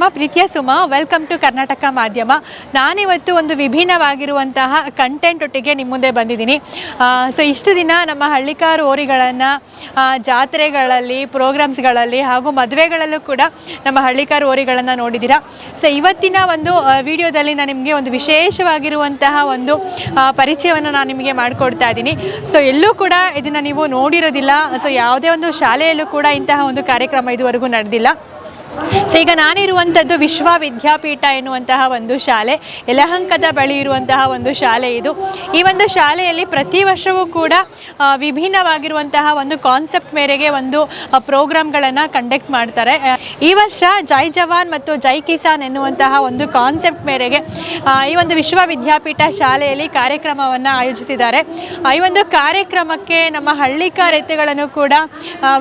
ನಿಮ್ಮ ಪ್ರೀತಿಯ ಸುಮ welcome to Karnataka ಮಾಧ್ಯಮ. ನಾನಿವತ್ತು ಒಂದು ವಿಭಿನ್ನವಾಗಿರುವಂತಹ ಕಂಟೆಂಟ್ ಒಟ್ಟಿಗೆ ನಿಮ್ಮ ಮುಂದೆ ಬಂದಿದ್ದೀನಿ. ಸೊ ಇಷ್ಟು ದಿನ ನಮ್ಮ ಹಳ್ಳಿಕಾರು ಓರಿಗಳನ್ನು ಜಾತ್ರೆಗಳಲ್ಲಿ ಪ್ರೋಗ್ರಾಮ್ಸ್ಗಳಲ್ಲಿ ಹಾಗೂ ಮದುವೆಗಳಲ್ಲೂ ಕೂಡ ನಮ್ಮ ಹಳ್ಳಿಕಾರು ಓರಿಗಳನ್ನು ನೋಡಿದ್ದೀರಾ. ಸೊ ಇವತ್ತಿನ ಒಂದು ವಿಡಿಯೋದಲ್ಲಿ ನಾನು ನಿಮಗೆ ಒಂದು ವಿಶೇಷವಾಗಿರುವಂತಹ ಒಂದು ಪರಿಚಯವನ್ನು ನಾನು ನಿಮಗೆ ಮಾಡಿಕೊಡ್ತಾ ಇದ್ದೀನಿ. ಸೊ ಎಲ್ಲೂ ಕೂಡ ಇದನ್ನು ನೀವು ನೋಡಿರೋದಿಲ್ಲ. ಸೊ ಯಾವುದೇ ಒಂದು ಶಾಲೆಯಲ್ಲೂ ಕೂಡ ಇಂತಹ ಒಂದು ಕಾರ್ಯಕ್ರಮ ಇದುವರೆಗೂ ನಡೆದಿಲ್ಲ. ಈಗ ನಾನಿರುವಂಥದ್ದು ವಿಶ್ವವಿದ್ಯಾಪೀಠ ಎನ್ನುವಂತಹ ಒಂದು ಶಾಲೆ, ಯಲಹಂಕದ ಬಳಿ ಇರುವಂತಹ ಒಂದು ಶಾಲೆ ಇದು. ಈ ಒಂದು ಶಾಲೆಯಲ್ಲಿ ಪ್ರತಿ ವರ್ಷವೂ ಕೂಡ ವಿಭಿನ್ನವಾಗಿರುವಂತಹ ಒಂದು ಕಾನ್ಸೆಪ್ಟ್ ಮೇರೆಗೆ ಒಂದು ಪ್ರೋಗ್ರಾಮ್ಗಳನ್ನು ಕಂಡಕ್ಟ್ ಮಾಡ್ತಾರೆ. ಈ ವರ್ಷ ಜೈ ಜವಾನ್ ಮತ್ತು ಜೈ ಕಿಸಾನ್ ಎನ್ನುವಂತಹ ಒಂದು ಕಾನ್ಸೆಪ್ಟ್ ಮೇರೆಗೆ ಈ ಒಂದು ವಿಶ್ವವಿದ್ಯಾಪೀಠ ಶಾಲೆಯಲ್ಲಿ ಕಾರ್ಯಕ್ರಮವನ್ನು ಆಯೋಜಿಸಿದ್ದಾರೆ. ಈ ಒಂದು ಕಾರ್ಯಕ್ರಮಕ್ಕೆ ನಮ್ಮ ಹಳ್ಳಿ ಕಾರ್ಯತೆಗಳನ್ನು ಕೂಡ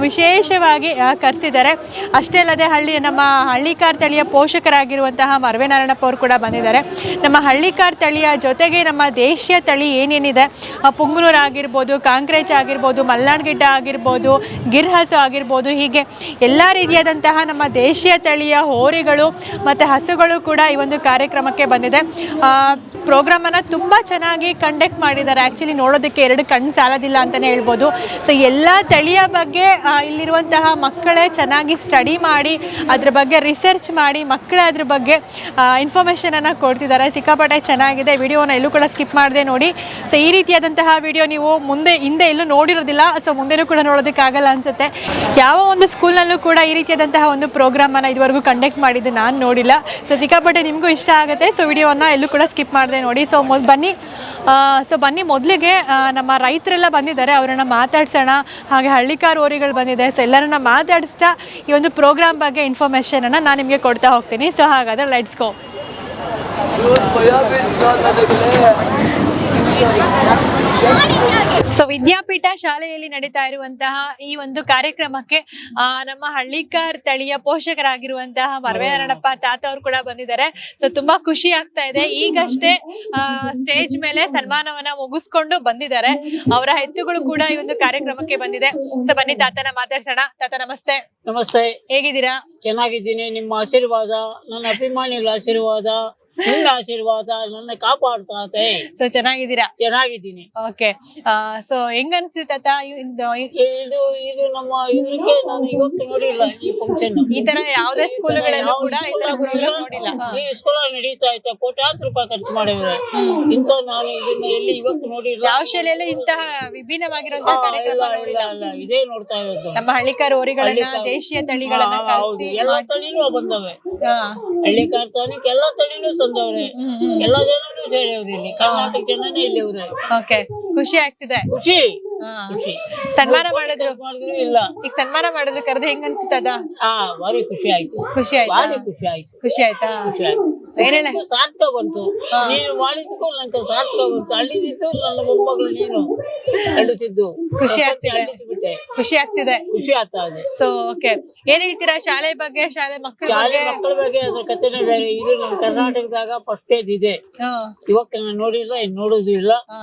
ವಿಶೇಷವಾಗಿ ಕರೆಸಿದ್ದಾರೆ. ಅಷ್ಟೇ ಅಲ್ಲದೆ ಹಳ್ಳಿ ನಮ್ಮ ಹಳ್ಳಿಕಾರ್ ತಳಿಯ ಪೋಷಕರಾಗಿರುವಂತಹ ಮರವೆ ನಾರಾಯಣಪ್ಪ ಅವರು ಕೂಡ ಬಂದಿದ್ದಾರೆ. ನಮ್ಮ ಹಳ್ಳಿಕಾರ್ ತಳಿಯ ಜೊತೆಗೆ ನಮ್ಮ ದೇಶೀಯ ತಳಿ ಏನೇನಿದೆ? ಆ, ಪುಂಗನೂರು ಆಗಿರ್ಬೋದು ಕಾಂಕ್ರೇಜ್ ಆಗಿರ್ಬೋದು ಮಲ್ನಾಡ್ಗಿಡ್ಡ ಆಗಿರ್ಬೋದು ಗಿರ್ಹಸು ಆಗಿರ್ಬೋದು ಹೀಗೆ ಎಲ್ಲ ರೀತಿಯಾದಂತಹ ನಮ್ಮ ದೇಶೀಯ ತಳಿಯ ಹೋರಿಗಳು ಮತ್ತು ಹಸುಗಳು ಕೂಡ ಈ ಒಂದು ಕಾರ್ಯಕ್ರಮಕ್ಕೆ ಬಂದಿದೆ. ಪ್ರೋಗ್ರಾಮನ್ನು ತುಂಬ ಚೆನ್ನಾಗಿ ಕಂಡಕ್ಟ್ ಮಾಡಿದ್ದಾರೆ. ಆ್ಯಕ್ಚುಲಿ ನೋಡೋದಕ್ಕೆ ಎರಡು ಕಣ್ಣು ಸಾಲದಿಲ್ಲ ಅಂತಲೇ ಹೇಳ್ಬೋದು. ಸೊ ಎಲ್ಲ ತಳಿಯ ಬಗ್ಗೆ ಇಲ್ಲಿರುವಂತಹ ಮಕ್ಕಳೇ ಚೆನ್ನಾಗಿ ಸ್ಟಡಿ ಮಾಡಿ ಅದ್ರ ಬಗ್ಗೆ ರಿಸರ್ಚ್ ಮಾಡಿ ಮಕ್ಕಳ ಅದ್ರ ಬಗ್ಗೆ ಇನ್ಫಾರ್ಮೇಷನನ್ನು ಕೊಡ್ತಿದ್ದಾರೆ. ಸಿಕ್ಕಾಪಟ್ಟೆ ಚೆನ್ನಾಗಿದೆ. ವಿಡಿಯೋನ ಎಲ್ಲೂ ಕೂಡ ಸ್ಕಿಪ್ ಮಾಡದೆ ನೋಡಿ. ಸೊ ಈ ರೀತಿಯಾದಂತಹ ವಿಡಿಯೋ ನೀವು ಮುಂದೆ, ಹಿಂದೆ ಎಲ್ಲೂ ನೋಡಿರೋದಿಲ್ಲ. ಸೊ ಮುಂದೆನೂ ಕೂಡ ನೋಡೋದಕ್ಕಾಗಲ್ಲ ಅನಿಸುತ್ತೆ. ಯಾವ ಒಂದು ಸ್ಕೂಲ್ನಲ್ಲೂ ಕೂಡ ಈ ರೀತಿಯಾದಂತಹ ಒಂದು ಪ್ರೋಗ್ರಾಮನ್ನು ಇದುವರೆಗೂ ಕಂಡಕ್ಟ್ ಮಾಡಿದ್ದು ನಾನು ನೋಡಿಲ್ಲ. ಸೊ ಸಿಕ್ಕಾಪಟ್ಟೆ ನಿಮಗೂ ಇಷ್ಟ ಆಗುತ್ತೆ. ಸೊ ವಿಡಿಯೋನ ಎಲ್ಲೂ ಕೂಡ ಸ್ಕಿಪ್ ಮಾಡದೆ ನೋಡಿ. ಸೊ ಮೊದ್ ಬನ್ನಿ. ಸೊ ಬನ್ನಿ ಮೊದಲಿಗೆ ನಮ್ಮ ರೈತರೆಲ್ಲ ಬಂದಿದ್ದಾರೆ. ಅವರನ್ನು ಮಾತಾಡ್ಸೋಣ. ಹಾಗೆ ಹಳ್ಳಿಕಾರ್ ಓರಿಗಳು ಬಂದಿದೆ ಸೊ ಎಲ್ಲರನ್ನ ಮಾತಾಡಿಸ್ತಾ ಈ ಒಂದು ಪ್ರೋಗ್ರಾಮ್ ಬಗ್ಗೆ ಇನ್ಫಾರ್ಮೇಷನನ್ನು ನಾನು ನಿಮಗೆ ಕೊಡ್ತಾ ಹೋಗ್ತೀನಿ. ಸೊ ಹಾಗಾದ್ರೆ ಲೈಟ್ಸ್ ಗೋ ಸೊ ವಿದ್ಯಾಪೀಠ ಶಾಲೆಯಲ್ಲಿ ನಡೀತಾ ಇರುವಂತಹ ಈ ಒಂದು ಕಾರ್ಯಕ್ರಮಕ್ಕೆ ಆ, ನಮ್ಮ ಹಳ್ಳಿಕಾರ್ ತಳಿಯ ಪೋಷಕರಾಗಿರುವಂತಹ ಮರವೇನಾರಪ್ಪ ತಾತ ಅವರು ಕೂಡ ಬಂದಿದ್ದಾರೆ. ಸೊ ತುಂಬಾ ಖುಷಿ ಆಗ್ತಾ ಇದೆ. ಈಗಷ್ಟೇ ಸ್ಟೇಜ್ ಮೇಲೆ ಸನ್ಮಾನವನ್ನ ಮುಗಿಸ್ಕೊಂಡು ಬಂದಿದ್ದಾರೆ. ಅವರ ಹೆತ್ತುಗಳು ಕೂಡ ಈ ಒಂದು ಕಾರ್ಯಕ್ರಮಕ್ಕೆ ಬಂದಿದೆ. ಸೊ ಬನ್ನಿ ತಾತನ ಮಾತಾಡ್ಸೋಣ. ತಾತ ನಮಸ್ತೆ. ನಮಸ್ತೆ. ಹೇಗಿದ್ದೀರಾ? ಚೆನ್ನಾಗಿದ್ದೀನಿ. ನಿಮ್ಮ ಆಶೀರ್ವಾದ ನನ್ನ ಅಭಿಮಾನಿಗಳ ಆಶೀರ್ವಾದ ನಿನ್ನ ಆಶೀರ್ವಾದ ನನ್ನ ಕಾಪಾಡ್ತಾತೆ. ಸೊ ಚೆನ್ನಾಗಿದ್ದೀರಾ? ಚೆನ್ನಾಗಿದ್ದೀನಿ. ಓಕೆ ಸೊ ಹೆಂಗ್ ಅನ್ಸುತ್ತೆ ತಾತ ಇದು ಇದು ನಮ್ಮ ಇದಕ್ಕೆ ನಾನು ಇವತ್ತು ನೋಡಿಲ್ಲ ಈ ಫಂಕ್ಷನ್ ಈ ತರ ಯಾವುದೇ ಸ್ಕೂಲ್ಗಳಲ್ಲೂ ಕೂಡ ಈ ತರ ಪ್ರೋಗ್ರಾಮ್ ನೋಡಿಲ್ಲ. ಈ ಸ್ಕೂಲ್ ನಡೀತಾ ಐತೆ ಕೋಟ್ಯಾಂತರ ರೂಪಾಯಿ ಖರ್ಚು ಮಾಡಿದ್ರೆ ಇಂಥ ನಾನು ಇದನ್ನ ಎಲ್ಲಿ ಇವತ್ತು ನೋಡಿಲ್ಲ. ಯಾವ ಶಾಲೆಯಲ್ಲೂ ಇಂತಹ ವಿಭಿನ್ನವಾಗಿರುವಂತಹ ಕಾರ್ಯಕ್ರಮ ನೋಡಿಲ್ಲ. ಇದೇ ನೋಡ್ತಾ ಇರೋದು. ನಮ್ಮ ಹಳ್ಳಿಕಾರ ಓರಿಗಳನ್ನ ದೇಶೀಯ ತಳಿಗಳನ್ನ ಕಲಿಸಿ ಎಲ್ಲ ತಳಿನೂ ಬಂದವೆ. ಹಳ್ಳಿಕಾರ ತಾನಿಕ್ ಎಲ್ಲ ತಳಿನೂ ತಂದವ್ರೆ ಎಲ್ಲ ಜನರು ಸೇರಿವ್ರಿ ಇಲ್ಲಿ. ಕರ್ನಾಟಕ ಜನನೇ ಇಲ್ಲಿ ಅವ್ರೆ. ಓಕೆ ಖುಷಿ ಆಗ್ತಿದೆ. ಖುಷಿ. ಸನ್ಮಾನ ಮಾಡಿದ್ರು. ಮಾಡಿದ್ರು ಇಲ್ಲ. ಈಗ ಸನ್ಮಾನ ಮಾಡಿದ್ರು ಕರೆದು ಹೆಂಗ್ ಅನ್ಸ್ತದ ಹಾ ಭಾರಿ ಖುಷಿ ಆಯ್ತು. ಖುಷಿ ಆಯ್ತಾ? ಭಾರಿ ಖುಷಿ ಆಯ್ತು. ಖುಷಿ ಆಯ್ತಾ? ಖುಷಿ ಆಯ್ತು. ಏನ್ ಸಾರ್ಥಕ ಬಂತು. ನೀನು ಮಾಡಿದ್ದಕ್ಕೂ ನಂಗೆ ಸಾರ್ಥಕ ಬಂತು. ಅಳ್ಳಿದಿದ್ದು ನನ್ನ ಮೊಮ್ಮಗಳು ನೀನು. ಅಳ್ಳುತ್ತಿದ್ದು. ಖುಷಿ ಆಗ್ತಿದೆ. ಖುಷಿ ಆಗ್ತಿದೆ. ಖುಷಿ ಆಗ್ತಾ ಇದೆ. ಸೊ ಓಕೆ ಏನ್ ಹೇಳ್ತೀರಾ? ಶಾಲೆ ಬಗ್ಗೆ ಶಾಲೆ ಮಕ್ಕಳ ಶಾಲೆ ಬಗ್ಗೆ? ಮಕ್ಕಳ ಬಗ್ಗೆ ಅದ್ರ ಕಥೆನೇ ಬೇರೆ. ಇದು ನಮ್ಮ ಕರ್ನಾಟಕದಾಗ ಫಸ್ಟ್ ಇದೆ ಇವಾಗ ನಾನು ನೋಡಿಲ್ಲ ಇನ್ನು ನೋಡೋದು ಇಲ್ಲ. ಹಾ.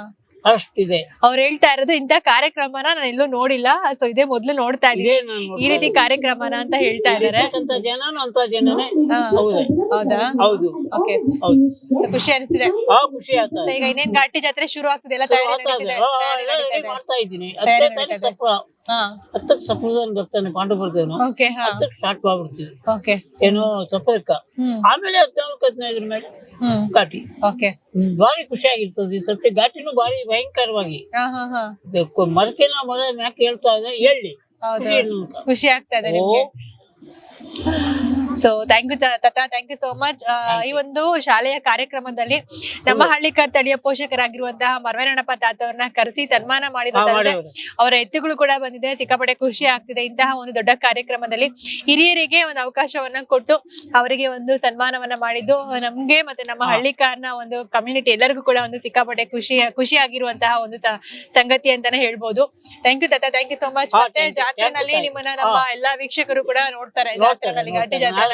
ಅಷ್ಟಿದೆ. ಅವ್ರು ಹೇಳ್ತಾ ಇರೋದು ಇಂತ ಕಾರ್ಯಕ್ರಮನ ನಾನು ಎಲ್ಲೂ ನೋಡಿಲ್ಲ. ಸೊ ಇದೇ ಮೊದ್ಲು ನೋಡ್ತಾ ಇದ್ದೀನಿ. ಈ ರೀತಿ ಕಾರ್ಯಕ್ರಮನ ಅಂತ ಹೇಳ್ತಾ ಇದಾರೆ ಇರ್ತಕ್ಕಂಥ ಜನನು ಅಂತ ಜನನೇ. ಹೌದಾ. ಹೌದು? ಓಕೆ ಖುಷಿ ಅನಿಸ್ತಿದೆ. ಖುಷಿ ಆಗ್ತದೆ ಈಗ ಇನ್ನೇನ್ ಘಾಟಿ ಜಾತ್ರೆ ಶುರು ಆಗ್ತಿದೆ? ಎಲ್ಲ ತಯಾರಿ. ಮಾಡ್ತಾ ಇದ್ದೀನಿ. ತಯಾರಿ ಹತ್ತನೇ ತಾರೀಕು ನಡೀತಾ ಇದೆ. ಸಪ್ರ ಹಾ. ಹತ್ತಕ್ಕೆ ಸಪ್ರದನ್ ಬರ್ತಾನೆ ಪಾಂಡುಪುರದೇನು ಓಕೆ ಹಾ. ಹತ್ತಕ್ಕೆ ಸ್ಟಾರ್ಟ್ ಮಾಡ್ಬಿಡ್ತೀವಿ. ಓಕೆ ಏನೋ ಹ್ಮ್. ಆಮೇಲೆ ಹದಿನಾಲ್ಕು ಹದಿನೈದರ ಮೇಲೆ ಹ್ಮ್. ಘಾಟಿ. ಓಕೆ ಬಾರಿ ಭಾರಿ ಖುಷಿಯಾಗಿರ್ತದೆ. ಈ ಸತಿ ಘಾಟಿನೂ ಭಾರಿ ಭಯಂಕರವಾಗಿ. ಮರಕಿನ ಮರ ಯಾಕೆ ಹೇಳ್ತಾ ಇದೆ ಹೇಳಿ. ಖುಷಿ. ಆಗ್ತಾ ಇದೆ ಸೊ ಥ್ಯಾಂಕ್ ಯು ತತಾ ಥ್ಯಾಂಕ್ ಯು ಸೋ ಮಚ್ ಈ ಒಂದು ಶಾಲೆಯ ಕಾರ್ಯಕ್ರಮದಲ್ಲಿ ನಮ್ಮ ಹಳ್ಳಿಕರ್ ತಳಿಯ ಪೋಷಕರಾಗಿರುವಂತಹ ಮರವೇರಣಪ್ಪ ತಾತ ಅವ್ರನ್ನ ಕರೆಸಿ ಸನ್ಮಾನ ಮಾಡಿರೋದಾದ್ರೆ ಅವರ ಎತ್ತುಗಳು ಕೂಡ ಬಂದಿದೆ. ಸಿಕ್ಕಾಪಟ್ಟೆ ಖುಷಿ ಆಗ್ತಿದೆ. ಇಂತಹ ಒಂದು ದೊಡ್ಡ ಕಾರ್ಯಕ್ರಮದಲ್ಲಿ ಹಿರಿಯರಿಗೆ ಒಂದು ಅವಕಾಶವನ್ನ ಕೊಟ್ಟು ಅವರಿಗೆ ಒಂದು ಸನ್ಮಾನವನ್ನ ಮಾಡಿದ್ದು. ನಮ್ಗೆ ಮತ್ತೆ ನಮ್ಮ ಹಳ್ಳಿಕಾರ್ನ ಒಂದು ಕಮ್ಯುನಿಟಿ ಎಲ್ಲರಿಗೂ ಕೂಡ ಒಂದು ಸಿಕ್ಕಾಪಟ್ಟೆ ಖುಷಿ ಖುಷಿ ಆಗಿರುವಂತಹ ಒಂದು ಸಂಗತಿ ಅಂತಾನೆ ಹೇಳ್ಬೋದು. ಥ್ಯಾಂಕ್ ಯು ತಾತ. ಥ್ಯಾಂಕ್ ಯು ಸೋ ಮಚ್ ಮತ್ತೆ ಜಾತ್ರೆನಲ್ಲಿ ನಿಮ್ಮನ್ನ ನಮ್ಮ ಎಲ್ಲಾ ವೀಕ್ಷಕರು ಕೂಡ ನೋಡ್ತಾರೆ. ಜಾತ್ರೆನಲ್ಲಿ ಘಾಟಿ ಜಾತ್ರೆ.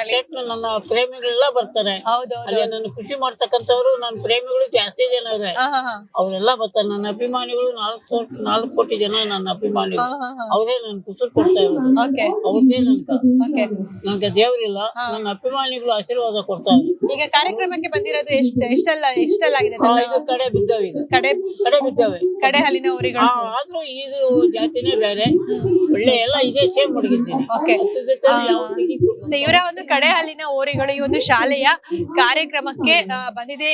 ನನ್ನ ಪ್ರೇಮಿಗಳೆಲ್ಲ ಬರ್ತಾರೆ. ಹೌದು ನನ್ನ ಖುಷಿ ಮಾಡ್ತಕ್ಕಂಥವ್ರು ನನ್ನ ಪ್ರೇಮಿಗಳು ಜಾಸ್ತಿ ಜನ ಇದೆ ಅವರೆಲ್ಲ ಬರ್ತಾರೆ. ನನ್ನ ಅಭಿಮಾನಿಗಳು ನಾಲ್ಕು ನಾಲ್ಕು ಕೋಟಿ ಜನ ನನ್ನ ಅಭಿಮಾನಿಗಳು. ಅವ್ರೇ ನನ್ ಕುಸರು ಕೊಡ್ತಾ ಇರೋದು. ನನ್ಕ ಓಕೆ. ನನ್ಗೆ ದೇವರಿಲ್ಲ. ನನ್ನ ಅಭಿಮಾನಿಗಳು ಆಶೀರ್ವಾದ ಕೊಡ್ತಾ ಇದ್ದಾರೆ. ಈಗ ಕಾರ್ಯಕ್ರಮಕ್ಕೆ ಬಂದಿರೋದು ಎಷ್ಟು ಎಷ್ಟೆಲ್ಲ ಎಷ್ಟೆಲ್ಲ ಆಗಿದೆ ಕಡೆ ಬಿದ್ದಾವೆ ಈಗ. ಕಡೆ ಕಡೆ ಬಿದ್ದಾವೆ. ಕಡೆ ಹಾಲಿನ ಊರಿಗಳು. ಆದ್ರೂ ಇದು ಜಾತಿನೇ ಬೇರೆ. ಒಳ್ಳೆ ಎಲ್ಲ ಇದೆ ಸೇಮ್ ಮಡಗಿದ್ದೀನಿ. ಓಕೆ. ಇವರ ಒಂದು ಕಡೆ ಹಾಲಿನ ಓರಿಗಳು ಈ ಒಂದು ಶಾಲೆಯ ಕಾರ್ಯಕ್ರಮಕ್ಕೆ ಬಂದಿದೆ.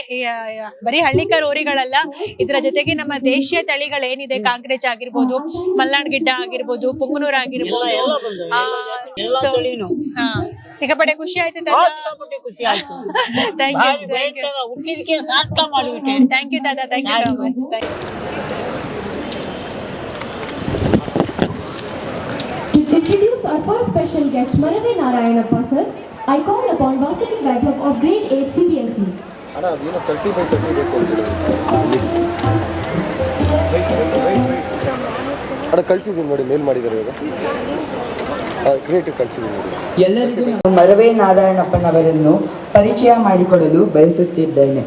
ಬರೀ ಹಳ್ಳಿಕರ್ ಓರಿಗಳಲ್ಲ ಇದರ ಜೊತೆಗೆ ನಮ್ಮ ದೇಶೀಯ ತಳಿಗಳೇನಿದೆ ಕಾಂಕ್ರೇಜ್ ಆಗಿರ್ಬೋದು ಮಲ್ನಾಡ್ ಗಿಡ್ಡ ಆಗಿರ್ಬೋದು ಪುಂಗನೂರ್ ಆಗಿರ್ಬೋದು ಸಿಕ್ಕಾಪಟ್ಟೆ ಖುಷಿ ಆಯ್ತು thank you thank you thank you Dada thank you so much introduce our first special guest, Marave Narayanappa sir, I call upon Vasuki Vaibhav of grade 8 CBSE. ಅಣ್ಣ ಅದೇನೋ ತರ್ಟಿ ಬೈ ತರ್ಟಿ ಬೇಕು ಅಣ್ಣ ಕಳ್ಸಿದ್ದೀನಿ ನೋಡಿ ಮೇಲ್ ಮಾಡಿದ್ದಾರೆ ಇವಾಗ. ಕ್ರಿಯೇಟಿವ್ ಕಳ್ಸಿದ್ದೀನಿ ಎಲ್ಲರಿಗೂ ನಾನು ಮರವೇ ನಾರಾಯಣಪ್ಪನವರನ್ನು ಪರಿಚಯ ಮಾಡಿಕೊಡಲು ಬಯಸುತ್ತಿದ್ದೇನೆ.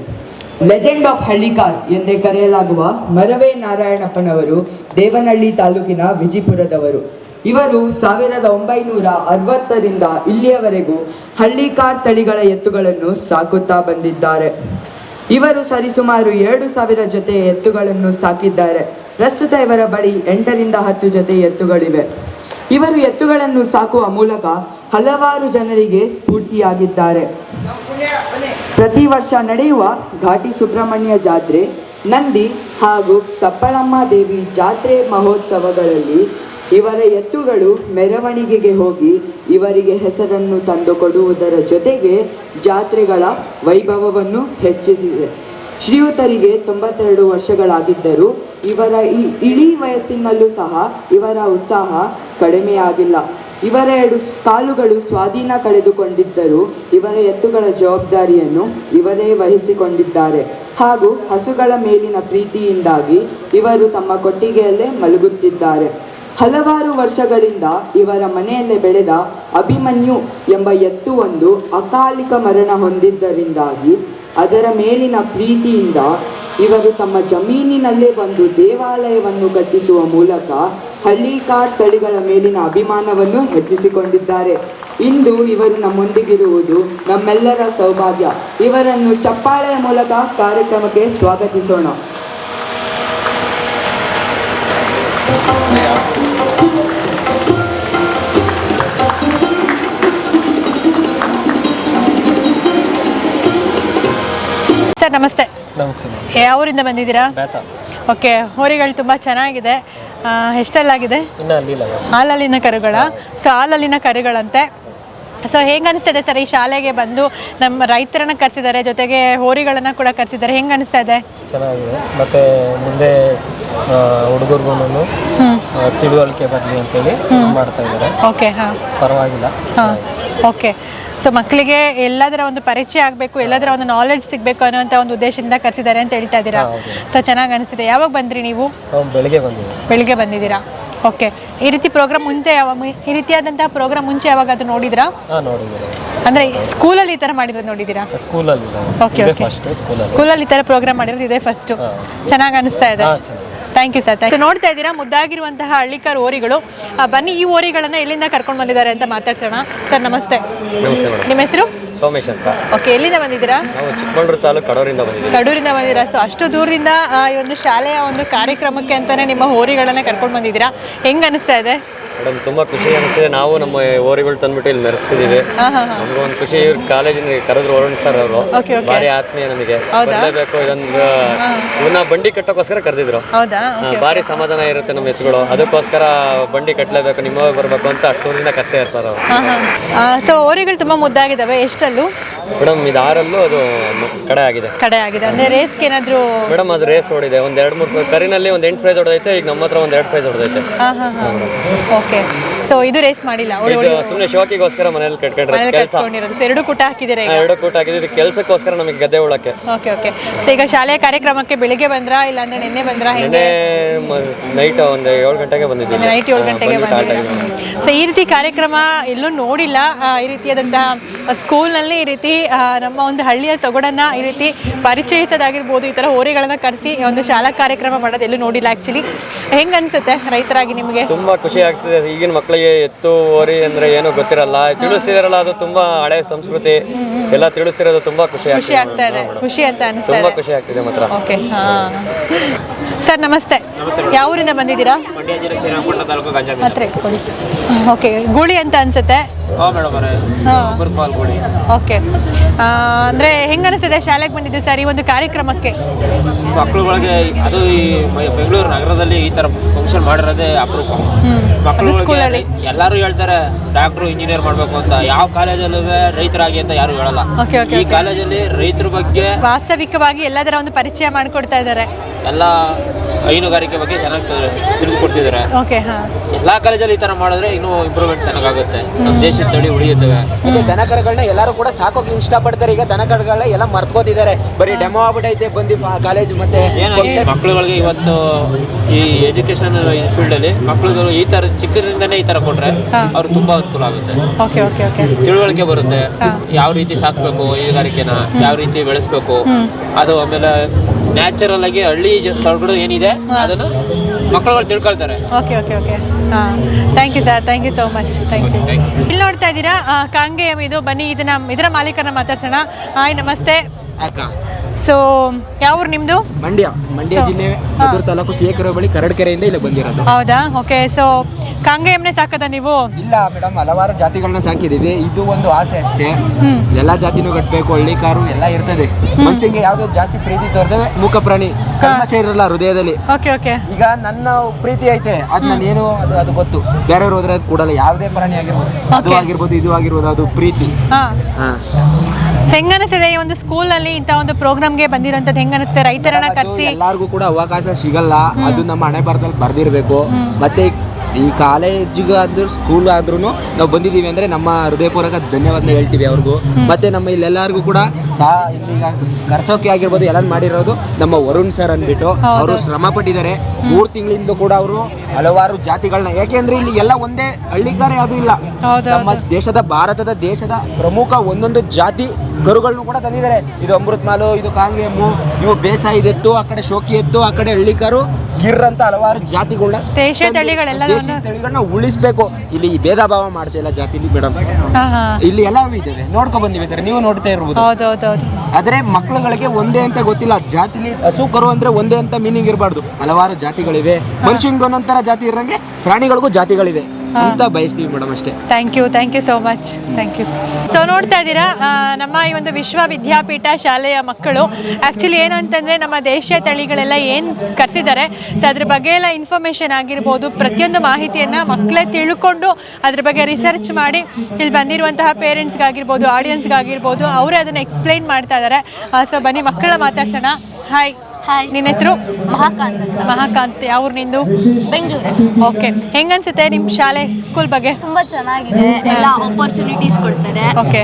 ಲೆಜೆಂಡ್ ಆಫ್ ಹಳ್ಳಿಕಾರ್ ಎಂದೇ ಕರೆಯಲಾಗುವ ಮರವೇ ನಾರಾಯಣಪ್ಪನವರು ದೇವನಹಳ್ಳಿ ತಾಲೂಕಿನ ವಿಜಿಪುರದವರು. ಇವರು ಸಾವಿರದ ಒಂಬೈನೂರ ಅರವತ್ತರಿಂದ ಇಲ್ಲಿಯವರೆಗೂ ಹಳ್ಳಿಕಾರ್ ತಳಿಗಳ ಎತ್ತುಗಳನ್ನು ಸಾಕುತ್ತಾ ಬಂದಿದ್ದಾರೆ. ಇವರು ಸರಿಸುಮಾರು ಎರಡು ಸಾವಿರ ಜೊತೆ ಎತ್ತುಗಳನ್ನು ಸಾಕಿದ್ದಾರೆ. ಪ್ರಸ್ತುತ ಇವರ ಬಳಿ ಎಂಟರಿಂದ ಹತ್ತು ಜೊತೆ ಎತ್ತುಗಳಿವೆ. ಇವರು ಎತ್ತುಗಳನ್ನು ಸಾಕುವ ಮೂಲಕ ಹಲವಾರು ಜನರಿಗೆ ಸ್ಫೂರ್ತಿಯಾಗಿದ್ದಾರೆ. ಪ್ರತಿ ವರ್ಷ ನಡೆಯುವ ಘಾಟಿ ಸುಬ್ರಹ್ಮಣ್ಯ ಜಾತ್ರೆ, ನಂದಿ ಹಾಗೂ ಸಪ್ಪಳಮ್ಮ ದೇವಿ ಜಾತ್ರೆ ಮಹೋತ್ಸವಗಳಲ್ಲಿ ಇವರ ಎತ್ತುಗಳು ಮೆರವಣಿಗೆಗೆ ಹೋಗಿ ಇವರಿಗೆ ಹೆಸರನ್ನು ತಂದುಕೊಡುವುದರ ಜೊತೆಗೆ ಜಾತ್ರೆಗಳ ವೈಭವವನ್ನು ಹೆಚ್ಚಿಸಿದೆ. ಶ್ರೀಯುತರಿಗೆ ತೊಂಬತ್ತೆರಡು ವರ್ಷಗಳಾಗಿದ್ದರೂ ಇವರ ಈ ಇಳಿ ವಯಸ್ಸಿನಲ್ಲೂ ಸಹ ಇವರ ಉತ್ಸಾಹ ಕಡಿಮೆಯಾಗಿಲ್ಲ. ಇವರ ಎರಡು ಕಾಲುಗಳು ಸ್ವಾಧೀನ ಕಳೆದುಕೊಂಡಿದ್ದರೂ ಇವರ ಎತ್ತುಗಳ ಜವಾಬ್ದಾರಿಯನ್ನು ಇವರೇ ವಹಿಸಿಕೊಂಡಿದ್ದಾರೆ. ಹಾಗೂ ಹಸುಗಳ ಮೇಲಿನ ಪ್ರೀತಿಯಿಂದಾಗಿ ಇವರು ತಮ್ಮ ಕೊಟ್ಟಿಗೆಯಲ್ಲೇ ಮಲಗುತ್ತಿದ್ದಾರೆ. ಹಲವಾರು ವರ್ಷಗಳಿಂದ ಇವರ ಮನೆಯಲ್ಲೇ ಬೆಳೆದ ಅಭಿಮನ್ಯು ಎಂಬ ಎತ್ತು ಒಂದು ಅಕಾಲಿಕ ಮರಣ ಹೊಂದಿದ್ದರಿಂದಾಗಿ ಅದರ ಮೇಲಿನ ಪ್ರೀತಿಯಿಂದ ಇವರು ತಮ್ಮ ಜಮೀನಿನಲ್ಲೇ ಒಂದು ದೇವಾಲಯವನ್ನು ಕಟ್ಟಿಸುವ ಮೂಲಕ ಹಳ್ಳಿಕಾಡ್ ತಳಿಗಳ ಮೇಲಿನ ಅಭಿಮಾನವನ್ನು ಹೆಚ್ಚಿಸಿಕೊಂಡಿದ್ದಾರೆ. ಇಂದು ಇವರು ನಮ್ಮೊಂದಿಗಿರುವುದು ನಮ್ಮೆಲ್ಲರ ಸೌಭಾಗ್ಯ. ಇವರನ್ನು ಚಪ್ಪಾಳೆಯ ಮೂಲಕ ಕಾರ್ಯಕ್ರಮಕ್ಕೆ ಸ್ವಾಗತಿಸೋಣ. ಸರ್ ನಮಸ್ತೆ. ನಮಸ್ತೆ ಯಾವೂರಿಂದ ಬಂದಿದ್ದೀರಾ? ಓಕೆ ಹೋರಿಗಳು ತುಂಬ ಚೆನ್ನಾಗಿದೆ. ಎಷ್ಟಲ್ಲಾಗಿದೆ? ಹಾಲಲ್ಲಿನ ಕರುಗಳ. ಸೊ ಹಾಲಲ್ಲಿನ ಕರುಗಳಂತೆ. ಸೊ ಹೆಂಗೆ ಅನಿಸ್ತಿದೆ ಸರ್ ಈ ಶಾಲೆಗೆ ಬಂದು ನಮ್ಮ ರೈತರನ್ನ ಕರೆಸಿದ್ದಾರೆ ಜೊತೆಗೆ ಹೋರಿಗಳನ್ನ ಕೂಡ ಕರೆಸಿದ್ದಾರೆ ಹೆಂಗೆ ಅನಿಸ್ತಾ ಇದೆ? ಚೆನ್ನಾಗಿದೆ. ಮತ್ತೆ ಮುಂದೆ ಹುಡುಗರಿಗೂ ತಿಳುವಳಿಕೆ ಬರಲಿ ಅಂತೇಳಿ ಮಾಡ್ತಾ ಇದ್ದಾರೆ. ಓಕೆ ಹಾಂ. ಪರವಾಗಿಲ್ಲ. ಹಾಂ. ಓಕೆ. ಸೊ ಮಕ್ಕಳಿಗೆ ಎಲ್ಲದರ ಒಂದು ಪರಿಚಯ ಆಗಬೇಕು ಎಲ್ಲದರ ಒಂದು ನಾಲೆಡ್ಜ್ ಸಿಗಬೇಕು ಅನ್ನೋಂಥ ಒಂದು ಉದ್ದೇಶದಿಂದ ಕರೆಸಿದ್ದಾರೆ ಅಂತ ಹೇಳ್ತಾ ಇದ್ದೀರಾ? ಸೊ ಚೆನ್ನಾಗಿ ಅನಿಸಿದೆ ಯಾವಾಗ ಬಂದ್ರಿ ನೀವು? ಬೆಳಿಗ್ಗೆ ಬಂದಿದ್ದೀವಿ ಬೆಳಿಗ್ಗೆ ಬಂದಿದ್ದೀರಾ? ಓಕೆ ಈ ರೀತಿ ಪ್ರೋಗ್ರಾಮ್ ಮುಂಚೆ ಯಾವ ಈ ರೀತಿಯಾದಂತಹ ಪ್ರೋಗ್ರಾಮ್ ಮುಂಚೆ ಯಾವಾಗಾದ್ರೂ ನೋಡಿದ್ರಾ? ಅಂದ್ರೆ ಸ್ಕೂಲಲ್ಲಿ ಈ ತರ ಮಾಡಿರೋದು ನೋಡಿದ್ದೀರಾ? ಸ್ಕೂಲಲ್ಲಿ ಓಕೆ ಓಕೆ ಸ್ಕೂಲಲ್ಲಿ ಈ ತರ ಪ್ರೋಗ್ರಾಮ್ ಮಾಡಿರೋದು ಇದೆ ಫಸ್ಟ್. ಚೆನ್ನಾಗಿ ಅನಿಸ್ತಾ ಇದೆ. ಥ್ಯಾಂಕ್ ಯು ಸರ್ ಥ್ಯಾಂಕ್ ನೋಡ್ತಾ ಇದ್ದೀರಾ? ಮುದ್ದಾಗಿರುವಂತಹ ಹಳ್ಳಿಕರ್ ಓರಿಗಳು. ಬನ್ನಿ ಈ ಓರಿಗಳನ್ನ ಎಲ್ಲಿಂದ ಕರ್ಕೊಂಡು ಬಂದಿದ್ದಾರೆ ಅಂತ ಮಾತಾಡ್ಸೋಣ. ಸರ್ ನಮಸ್ತೆ. ನಿಮ್ಮ ಹೆಸರು? ಸೋಮೇಶ್ ಅಂತ. ಓಕೆ ಎಲ್ಲಿಂದ ಬಂದಿದ್ದೀರಾ? ನಾವು ಚಿಕ್ಕಮಗಳೂರು ತಾಲೂಕು ಕಡೂರಿಂದ ಬಂದಿದ್ದೀವಿ. ಕಡೂರಿಂದ ಬಂದಿದ್ದೀರಾ? ಸೊ ಅಷ್ಟು ದೂರದಿಂದ ಈ ಒಂದು ಶಾಲೆಯ ಒಂದು ಕಾರ್ಯಕ್ರಮಕ್ಕೆ ಅಂತಾನೆ ನಿಮ್ಮ ಹೋರಿಗಳನ್ನ ಕರ್ಕೊಂಡು ಬಂದಿದ್ದೀರಾ? ಹೆಂಗ್ ಅನಿಸ್ತಾ ಇದೆ? ಮೇಡಮ್ ತುಂಬಾ ಖುಷಿ ಅನಿಸ್ತಿದೆ ನಾವು ನಮ್ಮ ಓರಿಗಳು ತಂದ್ಬಿಟ್ಟು ಇಲ್ಲಿ ನಡೆಸ್ತಿದೀವಿ ನಮ್ಗೆ ಒಂದು ಖುಷಿ ಇವ್ರ ಕಾಲೇಜಿನ ಕರೆದ್ರು ವರುಣ್ ಸರ್ ಅವರು. ಬಾರಿ. ಭಾರಿ ಆತ್ಮೀಯ ನಮಗೆ? ಬರಲೇಬೇಕು ಇದೊಂದು ಇವನ್ನ ಬಂಡಿ ಕಟ್ಟೋಕೋಸ್ಕರ ಕರೆದಿದ್ರು. ಭಾರಿ ಸಮಾಧಾನ ಇರುತ್ತೆ ನಮ್ಮ ಎತ್ತುಗಳು ಅದಕ್ಕೋಸ್ಕರ ಬಂಡಿ ಕಟ್ಟಲೇಬೇಕು ನಿಮ್ಮ ಬರಬೇಕು ಅಂತ ಅಷ್ಟೊಂದಿನ ಕರ್ಸಿದ್ದಾರೆ ಸರ್ ಅವರು. ಸೊ ಓರಿಗಳು ತುಂಬಾ ಮುದ್ದಾಗಿದ್ದಾವೆ ಎಷ್ಟಲ್ಲೂ? ಮೇಡಮ್ ಇದು ಆರಲ್ಲೂ ಅದು ಕಡೆ ಆಗಿದೆ. ಕಡೆ ಆಗಿದೆ. ಅಂದ್ರೆ ರೇಸ್ ಏನಾದ್ರು ಮೇಡಮ್ ಅದು ರೇಸ್ ಓಡಿದೆ. ಒಂದ್ ಎರಡು ಮೂರು ಕರಿನಲ್ಲಿ ಒಂದು ಎಂಟು ಪ್ರೈಸ್ ಹೊಡೆದೈತೆ ಈಗ ನಮ್ಮ ಹತ್ರ ಒಂದ್ ಎರಡು ಪ್ರೈಸ್ ಹೊಡೆದೈತೆ. ಓಕೆ. ಸೊ ಇದು ರೇಸ್ ಮಾಡಿಲ್ಲ. ಇದು ಸುಮ್ಮನೆ ಶೋಕಿಗೋಸ್ಕರ ಮನೇಲಿ ಕಟ್ಕೊಂಡ್ರೆ ಮನೇಲಿ ಕೆಲಸ. ಕಟ್ಕೊಂಡಿರೋದು. ಸೊ ಎರಡು ಕೂಟ ಹಾಕಿದ್ದೀರಾ ಈಗ? ಎರಡು ಕೂಟ ಹಾಕಿದ್ರೆ ಕೆಲಸಕ್ಕೋಸ್ಕರ ನಮಗೆ ಗದ್ದೆ ಉಳಕ್ಕೆ. Okay okay. ಸೊ ಈಗ ಶಾಲೆಯ ಕಾರ್ಯಕ್ರಮಕ್ಕೆ ಬೆಳಿಗ್ಗೆ ಬಂದ್ರಾ ಇಲ್ಲ ಅಂದ್ರೆ ನಿನ್ನೆ ಬಂದ್ರಾ ಹೆಂಗೆ? ನೈಟ್ ಒಂದು ಏಳು ಗಂಟೆಗೆ ಬಂದಿದ್ದೀವಿ. ನೈಟ್ ಏಳು ಗಂಟೆಗೆ ಬಂದಿದ್ದೀನಿ ಸೊ ಈ ರೀತಿ ಕಾರ್ಯಕ್ರಮ ಎಲ್ಲೂ ನೋಡಿಲ್ಲ. ಆ, ಈ ರೀತಿಯಾದಂತಹ ಸ್ಕೂಲ್ನಲ್ಲಿ ಈ ರೀತಿ ನಮ್ಮ ಒಂದು ಹಳ್ಳಿಯ ತೊಗಡನ್ನು ಈ ರೀತಿ ಪರಿಚಯಿಸೋದಾಗಿರ್ಬೋದು ಈ ಥರ ಹೋರಿಗಳನ್ನ ಕರೆಸಿ ಒಂದು ಶಾಲಾ ಕಾರ್ಯಕ್ರಮ ಮಾಡೋದು ಎಲ್ಲೂ ನೋಡಿಲ್ಲ ಆ್ಯಕ್ಚುಲಿ ಹೆಂಗೆ ಅನ್ಸುತ್ತೆ ರೈತರಾಗಿ ನಿಮಗೆ? ತುಂಬಾ ಖುಷಿ ಆಗ್ತಿದೆ. ಈಗಿನ ಮಕ್ಕಳಿಗೆ ಎತ್ತು ಹೋರಿ ಅಂದ್ರೆ ಏನು ಗೊತ್ತಿರಲ್ಲ. ತಿಳಿಸ್ತಿದಾರಲ್ಲ ಅದು ತುಂಬಾ ಹಳೆ ಸಂಸ್ಕೃತಿ. ಎಲ್ಲ ತಿಳಿಸ್ತಿರೋದು ತುಂಬಾ ಖುಷಿ ಖುಷಿ ಆಗ್ತಿದೆ ಆಗ್ತಾ ಇದೆ. ಖುಷಿ ಅಂತ ಅನಿಸ್ತಾ ತುಂಬ ಇದೆ. ಖುಷಿ ಆಗ್ತಿದೆ ಮಾತ್ರ. ಓಕೆ ಹಾಂ. ಸರ್ ನಮಸ್ತೆ. ಯಾವ ಊರಿಂದ ಬಂದಿದ್ದೀರಾ? ಮಂಡ್ಯ ಜಿಲ್ಲೆ ಶ್ರೀರಂಗಪಟ್ಟಣ ತಾಲೂಕು ಗಂಜಾಮಿ ಹತ್ರ ಓಕೆ ಗೂಳಿ ಅಂತ ಅನ್ಸುತ್ತೆ. ಓಕೆ. ಅಂದ್ರೆ ಹೆಂಗೆ ಅನಿಸ್ತಿದೆ? ಶಾಲೆಗೆ ಬಂದಿದ್ದೆ ಸರ್ ಈ ಒಂದು ಕಾರ್ಯಕ್ರಮಕ್ಕೆ. ಮಕ್ಕಳುಗಳಿಗೆ ಅದು ಈ ಮ- ಬೆಂಗಳೂರು ನಗರದಲ್ಲಿ ಈ ತರ ಫಂಕ್ಷನ್ ಮಾಡಿರೋದೇ ಅಪರೂಪ. ಮಕ್ಕಳುಗಳಿಗೆ ಸ್ಕೂಲಲ್ಲಿ. ಎಲ್ಲರೂ ಹೇಳ್ತಾರೆ ಡಾಕ್ಟ್ರು ಇಂಜಿನಿಯರ್ ಮಾಡಬೇಕು ಅಂತ. ಯಾವ ಕಾಲೇಜಲ್ಲೂ ರೈತರಾಗಿ ಅಂತ ಯಾರು ಹೇಳಲ್ಲ. ಈ ಕಾಲೇಜಲ್ಲಿ ರೈತರ ಬಗ್ಗೆ ವಾಸ್ತವಿಕವಾಗಿ ಎಲ್ಲದರ ಒಂದು ಪರಿಚಯ ಮಾಡಿಕೊಡ್ತಾ ಇದ್ದಾರೆ. ಎಲ್ಲ ಹೈನುಗಾರಿಕೆ ಬಗ್ಗೆ ಚೆನ್ನಾಗಿ ತಿಳಿಸ್ಕೊಡ್ತಿದ್ದಾರೆ ಓಕೆ ಹಾಂ. ಎಲ್ಲಾ ಕಾಲೇಜಲ್ಲಿ ಈ ತರ ಮಾಡಿದ್ರೆ ಇನ್ನೂ ಇಂಪ್ರೂವ್ಮೆಂಟ್ ಚೆನ್ನಾಗಾಗುತ್ತೆ. ನಮ್ಮ ದೇಶದ ತಳಿ ಉಳಿಯುತ್ತವೆ. ಈಗ ದನಕರುಗಳನ್ನ ಎಲ್ಲರೂ ಕೂಡ ಸಾಕೋಕೆ ಇಷ್ಟಪಡ್ತಾರೆ. ಈಗ ದನಕರುಗಳನ್ನ ಎಲ್ಲ ಮರ್ತ್ಕೋತಿದ್ದಾರೆ. ಬರೀ ಡೆಮೋ ಆಗ್ಬಿಟ್ಟೈತೆ ಬಂದಿ ಕಾಲೇಜ್ ಮತ್ತೆ ಮಕ್ಕಳುಗಳಿಗೆ ಇವತ್ತು ಈ ಎಜುಕೇಶನ್ ಫೀಲ್ಡ್ ಅಲ್ಲಿ ಮಕ್ಕಳುಗಳು ಈ ತರ ಚಿಕ್ಕದಿಂದಾನೇ ಈ ತರ ಕೊಟ್ರೆ. ಅವ್ರು ತುಂಬಾ ಅನುಕೂಲ ಆಗುತ್ತೆ. ಓಕೆ ಓಕೆ ಓಕೆ ತಿಳುವಳಿಕೆ ಬರುತ್ತೆ. ಯಾವ ರೀತಿ ಸಾಕ್ಬೇಕು ಹೈನುಗಾರಿಕೆನ ಯಾವ ರೀತಿ ಬೆಳೆಸ್ಬೇಕು ಅದು ಆಮೇಲೆ ನ್ಯಾಚುರಲ್ ಆಗಿ ಹಳ್ಳಿ ಸೊಗಡು ಏನಿದೆ ಅದನ್ನು ಮಕ್ಕಳುಗಳು ತಿಳ್ಕೊಳ್ತಾರೆ. ಓಕೆ ಓಕೆ ಓಕೆ ಹಾಂ. Thank you sir thank you so much thank you ಇಲ್ಲಿ ನೋಡ್ತಾ ಇದ್ದೀರಾ? ಕಾಂಗೇಯಂ ಇದು. ಬನ್ನಿ ಇದನ್ನ ಇದರ ಮಾಲೀಕರನ್ನ ಮಾತಾಡ್ಸೋಣ. ಹಾಯ್ ನಮಸ್ತೆ. ಅಕ್ಕ. ಸೊ ಯಾವ ನಿಮ್ದು? ನಿಮ್ಮದು ಮಂಡ್ಯ ಮಂಡ್ಯ ಜಿಲ್ಲೆ ಮದ್ದೂರು ತಾಲೂಕು ಸಿಎಕೆರೆ ಬಳಿ ಕರಡ್ಕೆರೆಯಿಂದ ಇಲ್ಲಿ ಬಂದಿರೋದು. ಹೌದಾ? ಓಕೆ ಸೊ ಕಾಂಗೇಯಂನೇ ಸಾಕದ ನೀವು? ಇಲ್ಲ ಮೇಡಮ್ ಹಲವಾರು ಜಾತಿಗಳನ್ನ ಸಾಕಿದೀವಿ ಇದು ಒಂದು ಆಸೆ ಅಷ್ಟೇ. ಎಲ್ಲಾ ಜಾತಿನೂ ಕಟ್ಟಬೇಕು ಹಳ್ಳಿ ಕಾರು ಎಲ್ಲ ಇರ್ತದೆ. ಮನ್ಸಿಗೆ ಯಾವ್ದು ಜಾಸ್ತಿ ಪ್ರೀತಿ ತೋರ್ತವೆ ಮೂಕ ಪ್ರಾಣಿ ಕಲ್ಮಶ ಇರಲ್ಲ ಹೃದಯದಲ್ಲಿ. ಓಕೆ ಓಕೆ ಈಗ ನನ್ನ ಪ್ರೀತಿ ಐತೆ. ಅದ್ ನಾನು ಏನು ಅದು ಅದು ಗೊತ್ತು. ಬೇರೆಯವ್ರು ಹೋದ್ರೆ ಅದು ಕೂಡಲ್ಲ ಯಾವುದೇ ಪ್ರಾಣಿ ಆಗಿರ್ಬೋದು. ಅದು. ಆಗಿರ್ಬೋದು ಇದು ಆಗಿರ್ಬೋದು ಅದು ಪ್ರೀತಿ. ಹಾ. ಹೆಂಗನಿಸ್ತಿದೆ ಈ ಒಂದು ಸ್ಕೂಲ್ ಅಲ್ಲಿ ಇಂತ ಒಂದು ಪ್ರೋಗ್ರಾಮ್ಗೆ ಬಂದಿರೋಂಥದ್ದು ಹೆಂಗನಿಸುತ್ತೆ ರೈತರನ್ನ ಅದು ಕರೆಸಿ. ಎಲ್ಲಾರ್ಗೂ ಕೂಡ ಅವಕಾಶ ಸಿಗಲ್ಲ. ಅದು ನಮ್ಮ ಹಣೆ ಬರದಲ್ಲಿ ಬರ್ದಿರ್ಬೇಕು. ಮತ್ತೆ ಈ ಕಾಲೇಜಿಗೆ ಆದ್ರೂ ಸ್ಕೂಲ್ ಆದ್ರೂ ನಾವು ಬಂದಿದ್ದೀವಿ ಅಂದ್ರೆ ನಮ್ಮ ಹೃದಯಪೂರ್ವಕ ಧನ್ಯವಾದ ಹೇಳ್ತೀವಿ ಅವ್ರಿಗೂ. ಮತ್ತೆ ನಮ್ಮ ಇಲ್ಲೆಲ್ಲರಿಗೂ ಕೂಡ ಸಹ ಇಲ್ಲಿಗ ಕರ್ಸೋಕೆ ಆಗಿರ್ಬೋದು ಎಲ್ಲ ಮಾಡಿರೋದು ನಮ್ಮ ವರುಣ್ ಸರ್ ಅಂದ್ಬಿಟ್ಟು. ಅವರು ಶ್ರಮ ಪಟ್ಟಿದ್ದಾರೆ. ಮೂರು ತಿಂಗಳಿಂದ ಕೂಡ ಅವರು ಹಲವಾರು ಜಾತಿಗಳನ್ನ ಯಾಕೆಂದ್ರೆ ಇಲ್ಲಿ ಎಲ್ಲ ಒಂದೇ ಹಳ್ಳಿಗಾರ ಯಾವುದು ಇಲ್ಲ. ನಮ್ಮ ದೇಶದ ಭಾರತದ ದೇಶದ ಪ್ರಮುಖ ಒಂದೊಂದು ಜಾತಿ ಕರುಗಳನ್ನು ಕೂಡ ತಂದಿದ್ದಾರೆ. ಇದು ಅಮೃತ್ ಮಾಲು ಇದು ಕಾಂಗೇಮು ಇವು ಬೇಸಾಯ ಎತ್ತು ಆ ಕಡೆ ಶೋಕಿ ಎತ್ತು ಆ ಕಡೆ ಹಳ್ಳಿಕಾರು ಗಿರ್ ಅಂತ ಹಲವಾರು ಜಾತಿಗಳನ್ನ ದೇಶೀಯ ದೇಶೀಯ ತಳಿಗಳನ್ನ ಉಳಿಸ್ಬೇಕು. ಇಲ್ಲಿ ಈ ಭೇದ ಭಾವ ಮಾಡ್ತಿಲ್ಲ ಜಾತಿಲಿ ಮೇಡಮ್ ಇಲ್ಲಿ ಎಲ್ಲವೂ ಇದ್ದೇವೆ. ನೋಡ್ಕೊ ಬಂದಿವಿ ಬೇಕಾದ್ರೆ ನೀವು ನೋಡ್ತಾ ಇರ್ಬೋದು. ಆದ್ರೆ ಮಕ್ಕಳುಗಳಿಗೆ ಒಂದೇ ಅಂತ ಗೊತ್ತಿಲ್ಲ. ಜಾತಿಲಿ ಹಸು ಕರು ಅಂದ್ರೆ ಒಂದೇ ಅಂತ ಮೀನಿಂಗ್ ಇರಬಾರ್ದು. ಹಲವಾರು ಜಾತಿಗಳಿವೆ. ಮನುಷ್ಯನಿಗೆ ಒಂದೊಂಥರ ಜಾತಿ ಇರಂಗೆ ಪ್ರಾಣಿಗಳಿಗೂ ಜಾತಿಗಳಿವೆ. ಅಂತ ಬಯಸ್ತೀವಿ ಮೇಡಮ್ ಅಷ್ಟೇ. Thank you thank you so much thank you so ನೋಡ್ತಾ ಇದ್ದೀರಾ? ನಮ್ಮ ಈ ಒಂದು ವಿಶ್ವವಿದ್ಯಾಪೀಠ ಶಾಲೆಯ ಮಕ್ಕಳು ಆ್ಯಕ್ಚುಲಿ ಏನು ಅಂತಂದರೆ ನಮ್ಮ ದೇಶೀಯ ತಳಿಗಳೆಲ್ಲ ಏನು ಕರೆಸಿದ್ದಾರೆ? ಸೊ ಅದ್ರ ಬಗ್ಗೆ ಎಲ್ಲ ಇನ್ಫಾರ್ಮೇಷನ್ ಆಗಿರ್ಬೋದು, ಪ್ರತಿಯೊಂದು ಮಾಹಿತಿಯನ್ನು ಮಕ್ಕಳೇ ತಿಳ್ಕೊಂಡು ಅದ್ರ ಬಗ್ಗೆ ರಿಸರ್ಚ್ ಮಾಡಿ ಇಲ್ಲಿ ಬಂದಿರುವಂತಹ ಪೇರೆಂಟ್ಸ್ಗಾಗಿರ್ಬೋದು ಆಡಿಯನ್ಸ್ಗಾಗಿರ್ಬೋದು ಅವರೇ ಅದನ್ನು ಎಕ್ಸ್ಪ್ಲೈನ್ ಮಾಡ್ತಾ ಇದ್ದಾರೆ ಸೊ ಬನ್ನಿ ಮಕ್ಕಳ ಮಾತಾಡ್ಸೋಣ. ಹಾಯ್ ಹಾಯ್ ನಿನ್ನ ಹೆಸರು? ಮಹಾಕಾಂತ್ ಅಂತ. ಮಹಾಕಾಂತ್. ಯಾವ ಊರು ನಿಂದು? ಬೆಂಗಳೂರು. ಓಕೆ. ಹೆಂಗನ್ಸುತ್ತೆ ನಿಮ್ಮ ಶಾಲೆ ಸ್ಕೂಲ್ ಬಗ್ಗೆ? ತುಂಬಾ ಚೆನ್ನಾಗಿದೆ. ಎಲ್ಲ ಆಪರ್ಚುನಿಟೀಸ್ ಕೊಡ್ತಾರೆ. ಓಕೆ.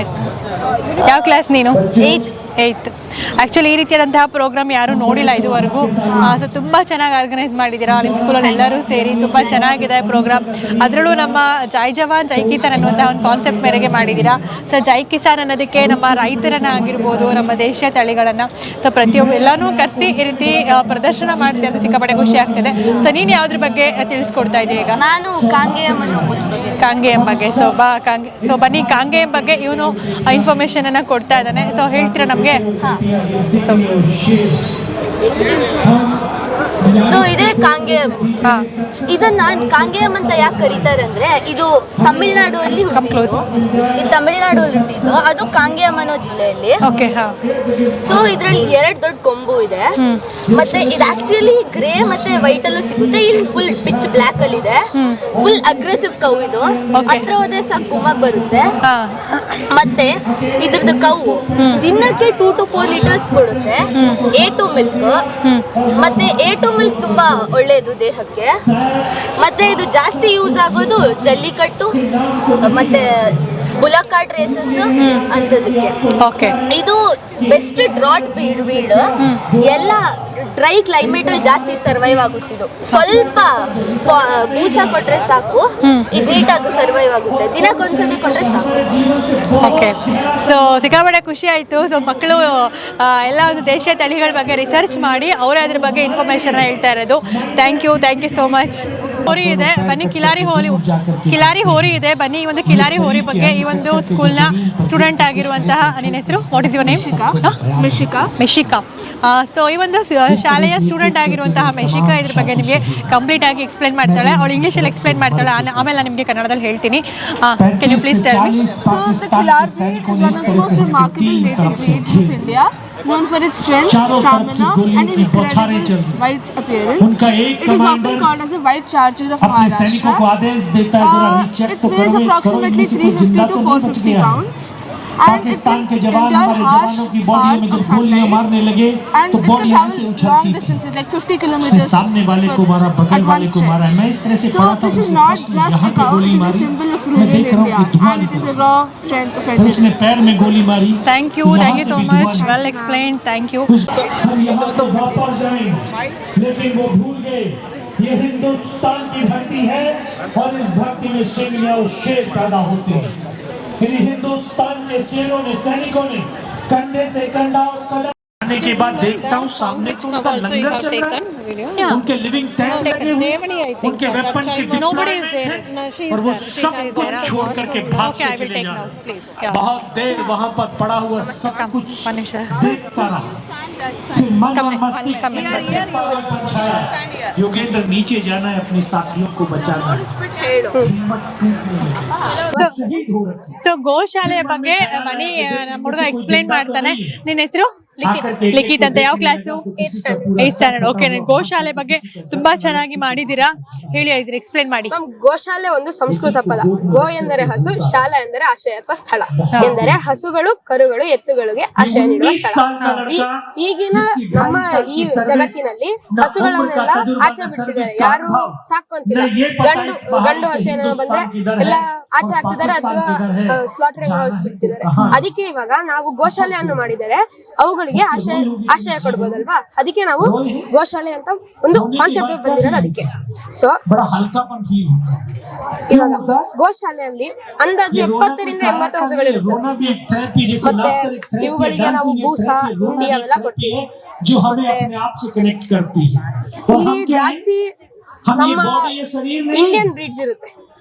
ಯಾವ ಕ್ಲಾಸ್ ನೀನು? ಏಯ್ತ್ ಏಯ್ತ್ ಆ್ಯಕ್ಚುಲಿ ಈ ರೀತಿಯಾದಂತಹ ಪ್ರೋಗ್ರಾಮ್ ಯಾರು ನೋಡಿಲ್ಲ ಇದುವರೆಗೂ. ಸೊ ತುಂಬ ಚೆನ್ನಾಗಿ ಆರ್ಗನೈಸ್ ಮಾಡಿದ್ದೀರಾ. ನಿಮ್ಮ ಸ್ಕೂಲಲ್ಲಿ ಎಲ್ಲರೂ ಸೇರಿ ತುಂಬ ಚೆನ್ನಾಗಿದೆ ಪ್ರೋಗ್ರಾಮ್ ಅದರಲ್ಲೂ ನಮ್ಮ ಜೈ ಜವಾನ್ ಜೈ ಕಿಸಾನ್ ಅನ್ನುವಂತಹ ಒಂದು ಕಾನ್ಸೆಪ್ಟ್ ಮೇರೆಗೆ ಮಾಡಿದ್ದೀರಾ. ಸೊ ಜೈ ಕಿಸಾನ್ ಅನ್ನೋದಕ್ಕೆ ನಮ್ಮ ರೈತರನ್ನ ಆಗಿರ್ಬೋದು ನಮ್ಮ ದೇಶೀಯ ತಳಿಗಳನ್ನು. ಸೊ ಪ್ರತಿಯೊಬ್ಬ ಎಲ್ಲನೂ ಕರೆಸಿ ಈ ರೀತಿ ಪ್ರದರ್ಶನ ಮಾಡ್ತೀವಿ ಅಂತ ಸಿಕ್ಕಾಪಟ್ಟೆ ಖುಷಿ ಆಗ್ತದೆ. ಸೊ ನೀನು ಯಾವ್ದ್ರ ಬಗ್ಗೆ ತಿಳಿಸ್ಕೊಡ್ತಾ ಇದ್ದೀಯ ಈಗ? ನಾನು ಕಾಂಗೇಯಂ ಬಗ್ಗೆ. ಸೊ ಬಾ ಕಾಂಗೆ ಸೊ ಬನ್ನಿ ಕಾಂಗೇಯಂ ಬಗ್ಗೆ ಇವನು ಇನ್ಫಾರ್ಮೇಶನ್ ಅನ್ನ ಕೊಡ್ತಾ ಇದ್ದಾನೆ. ಸೊ ಹೇಳ್ತೀರಾ ನಮಗೆ? India is in your ship. Come so ಇದೇ ಕಾಂಗೇಯಂ. ಇದನ್ನ ಕಾಂಗೇಯಂ ಅಂತ ಯಾಕೆ ಕರೀತಾರೆ ಅಂದ್ರೆ ಇದು ತಮಿಳ್ನಾಡುವಲ್ಲಿ ಅಲ್ಲಿ ಹುಟ್ಟಿದ್ದು. ಇದು ತಮಿಳ್ನಾಡುವಲ್ಲಿ ಹುಟ್ಟಿದ್ದು. ಅದು ಕಾಂಗೇಯಂ ಅನ್ನೋ ಜಿಲ್ಲೆಯಲ್ಲಿ. ಓಕೆ ಹಾ. ಸೊ ಇದ್ರಲ್ಲಿ ಎರಡು ದೊಡ್ಡ ಕೊಂಬು ಇದೆ. ಮತ್ತೆ ಇದು ಆಕ್ಚುಲಿ ಗ್ರೇ ಮತ್ತೆ ವೈಟ್ ಅಲ್ಲೂ ಸಿಗುತ್ತೆ. ಇಲ್ಲಿ ಫುಲ್ ಪಿಚ್ ಬ್ಲಾಕ್ ಅಲ್ಲಿ ಇದೆ ಫುಲ್ ಅಗ್ರೆಸಿವ್ ಕೌ ಇದು. ಹತ್ರ ಹೋದ್ರೆ ಸಾಕು ಕುಮ್ಮಕ್ ಬರುತ್ತೆ. ಮತ್ತೆ ಇದ್ರದ್ದು ಕವು ದಿನಕ್ಕೆ ಟೂ ಟು ಫೋರ್ ಲೀಟರ್ಸ್ ಕೊಡುತ್ತೆ. ಎ ಟು ಮಿಲ್ಕ್ ಮತ್ತೆ ಎ ಟು ಮಿಲ್ಕ್ ತುಂಬಾ ಒಳ್ಳೆಯದು ದೇಹಕ್ಕೆ. ಮತ್ತೆ ಇದು ಜಾಸ್ತಿ ಯೂಸ್ ಆಗೋದು ಜಲ್ಲಿಕಟ್ಟು ಮತ್ತೆ ಬುಲಕಾಟ್ ರೇಸಸ್ ಅಂತದಕ್ಕೆ ಓಕೆ ಇದು ಬೆಸ್ಟ್ ಡ್ರಾಟ್ ಬೀಡ್ ಬೀಡ್. ಎಲ್ಲ ಡ್ರೈ ಕ್ಲೈಮೇಟ್ ಅಲ್ಲಿ ಜಾಸ್ತಿ ಸರ್ವೈವ್ ಆಗುತ್ತಿದ್ದು ಸ್ವಲ್ಪ ಬೂಸ ಕೊಟ್ರೆ ಸಾಕು ಇದು ನೀಟಾಗಿ ಸರ್ವೈವ್ ಆಗುತ್ತೆ. ದಿನಕ್ಕೊಂದ್ಸತಿ ಕೊಟ್ರೆ ಸಾಕು. ಓಕೆ ಸೊ ಸಿಕ್ಕಾಪಟ್ಟೆ ಖುಷಿ ಆಯಿತು. ಸೊ ಮಕ್ಕಳು ಎಲ್ಲ ಒಂದು ದೇಶೀಯ ತಳಿಗಳ ಬಗ್ಗೆ ರಿಸರ್ಚ್ ಮಾಡಿ ಅವರೇ ಅದ್ರ ಬಗ್ಗೆ ಇನ್ಫಾರ್ಮೇಷನ್ ಹೇಳ್ತಾ ಇರೋದು. Thank you thank you so much ಹೋರಿ ಇದೆ ಬನ್ನಿ ಕಿಲಾರಿ ಹೋರಿ ಕಿಲಾರಿ ಹೋರಿ ಇದೆ ಬನ್ನಿ ಈ ಒಂದು ಕಿಲಾರಿ ಹೋರಿ ಬಗ್ಗೆ ಈ ಒಂದು ಸ್ಕೂಲ್ನ ಸ್ಟೂಡೆಂಟ್ ಆಗಿರುವಂತಹ ನಿನ್ನ ಹೆಸರು? What is your name Mishika Mishika so ಈ ಒಂದು ಶಾಲೆಯ ಸ್ಟೂಡೆಂಟ್ ಆಗಿರುವಂತಹ ಮೆಶಿಕಾ ಇದ್ರ ಬಗ್ಗೆ ನಿಮಗೆ ಕಂಪ್ಲೀಟ್ ಆಗಿ ಎಕ್ಸ್ಪ್ಲೈನ್ ಮಾಡ್ತಾಳೆ. ಅವಳು ಇಂಗ್ಲೀಷಲ್ಲಿ ಎಕ್ಸ್ಪ್ಲೈನ್ ಮಾಡ್ತಾಳೆ. ಆಮೇಲೆ ನಾನು ನಿಮಗೆ ಕನ್ನಡದಲ್ಲಿ ಹೇಳ್ತೀನಿ. Can you please tell me so the Kilarji is one of the most remarkable native breeds of India, known for its strength, stamina, and incredible white appearance. It is often called as a white charger of Maharashtra. Uh, it weighs approximately 350 to 450 pounds. Pakistan के जवान हमारे जवानों की body में जब गोलियाँ मारने लगे तो बॉडी यहाँ से उछलती उसने सामने वाले को मारा बगल वाले को मारा। मैं इस तरह से पढ़ा था यहाँ पे गोली मारी। मैं देख रहा हूँ। कि धुआँ निकल उसने पैर में गोली मारी। Thank you thank you so much well explain thank you हम यहाँ से वापस जाए। लेकिन वो भूल गए। ये हिंदुस्तान की धरती है और इस धरती में सिंह या शेर पैदा होते हैं। इन हिंदुस्तान के शेरों ने सैनिकों ने कंधे से कंधा और कदम आने के बाद देखता हूँ सामने तो उनका लंगर चल रहा है। उनके लिविंग टैंक लगे हुए उनके वेपन के और वो सब कुछ छोड़ करके भाग के चले जा रहे बहुत देर वहाँ पर पड़ा हुआ सब कुछ देख पा देखता रहा। फिर मन Come और in, मस्तिष्क come in. के पागलपन छाया योगेंद्र नीचे जाना है अपने साथियों को बचाना है हिम्मत टूटने लगी वो शहीद हो रखे ಸೊ ಗೋಶಾಲೆಯ ಬಗ್ಗೆ ಬನ್ನಿ ನಮ್ಮ ಹುಡುಗ ಎಕ್ಸ್ಪ್ಲೈನ್ ಮಾಡ್ತಾನೆ ನಿನ್ನ ಹೆಸರು ಲಿಖಿತ್ ಅಂತ ಯಾವ ಕ್ಲಾಸು ಏಟ್ ಸ್ಟ್ಯಾಂಡರ್ಡ್ ಓಕೆ ಗೋಶಾಲೆ ಬಗ್ಗೆ ತುಂಬಾ ಚೆನ್ನಾಗಿ ಮಾಡಿದೀರಾ ಹೇಳಿ ಇದ್ರಿ ಎಕ್ಸ್ಪ್ಲೈನ್ ಮಾಡಿ. ಮ್ಯಾಮ್ ಗೋಶಾಲೆ ಒಂದು ಸಂಸ್ಕೃತ ಪದ. ಗೋ ಎಂದರೆ ಹಸು ಶಾಲೆ ಎಂದರೆ ಆಶಯ ಅಥವಾ ಸ್ಥಳ. ಎಂದರೆ ಹಸುಗಳು ಕರುಗಳು ಎತ್ತುಗಳಿಗೆ ಆಶಯ ನೀಡುವ ಸ್ಥಳ. ಈ- ಈಗಿನ ನಮ್ಮ ಈ ಜಗತ್ತಿನಲ್ಲಿ ಹಸುಗಳನ್ನೆಲ್ಲ ಆಚೆ ಬಿಡ್ತಿದ್ದಾರೆ. ಯಾರು ಸಾಕೊಂತಿಲ್ಲ ಗಂಡು ಗಂಡು ಹಸು ಏನೋ ಬಂದ್ರೆ ಎಲ್ಲ ಆಚೆ ಹಾಕ್ತಿದ್ದಾರೆ ಅಥವಾ ಸ್ಲಾಟರಿಂಗ್ ಹೌಸ್ ಬಿಡ್ತಿದ್ದಾರೆ ಅದಕ್ಕೆ ಇವಾಗ ನಾವು ಗೋಶಾಲೆಯನ್ನು ಮಾಡಿದರೆ ಮಕ್ಕಳಿಗೆ ಆಶಯ ಆಶಯ ಕೊಡ್ಬೋದಲ್ವಾ? ಅದಕ್ಕೆ ನಾವು ಗೋಶಾಲೆ ಅಂತ ಒಂದು ಕಾನ್ಸೆಪ್ಟ್ ಬಂದಿರೋದು ಅದಕ್ಕೆ. ಸೊ ಇವಾಗ ಗೋಶಾಲೆಯಲ್ಲಿ ಅಂದಾಜು ಎಪ್ಪತ್ತರಿಂದ ಎಂಬತ್ತು ವರ್ಷಗಳಿರುತ್ತೆ ಮತ್ತೆ ಇವುಗಳಿಗೆ ನಾವು ಭೂಸ ಹುಂಡಿ ಅವೆಲ್ಲ ಕೊಟ್ಟಿವಿ ಇಲ್ಲಿ ಜಾಸ್ತಿ ನಮ್ಮ ಇಂಡಿಯನ್ ಬ್ರೀಡ್ಸ್ ಇರುತ್ತೆ.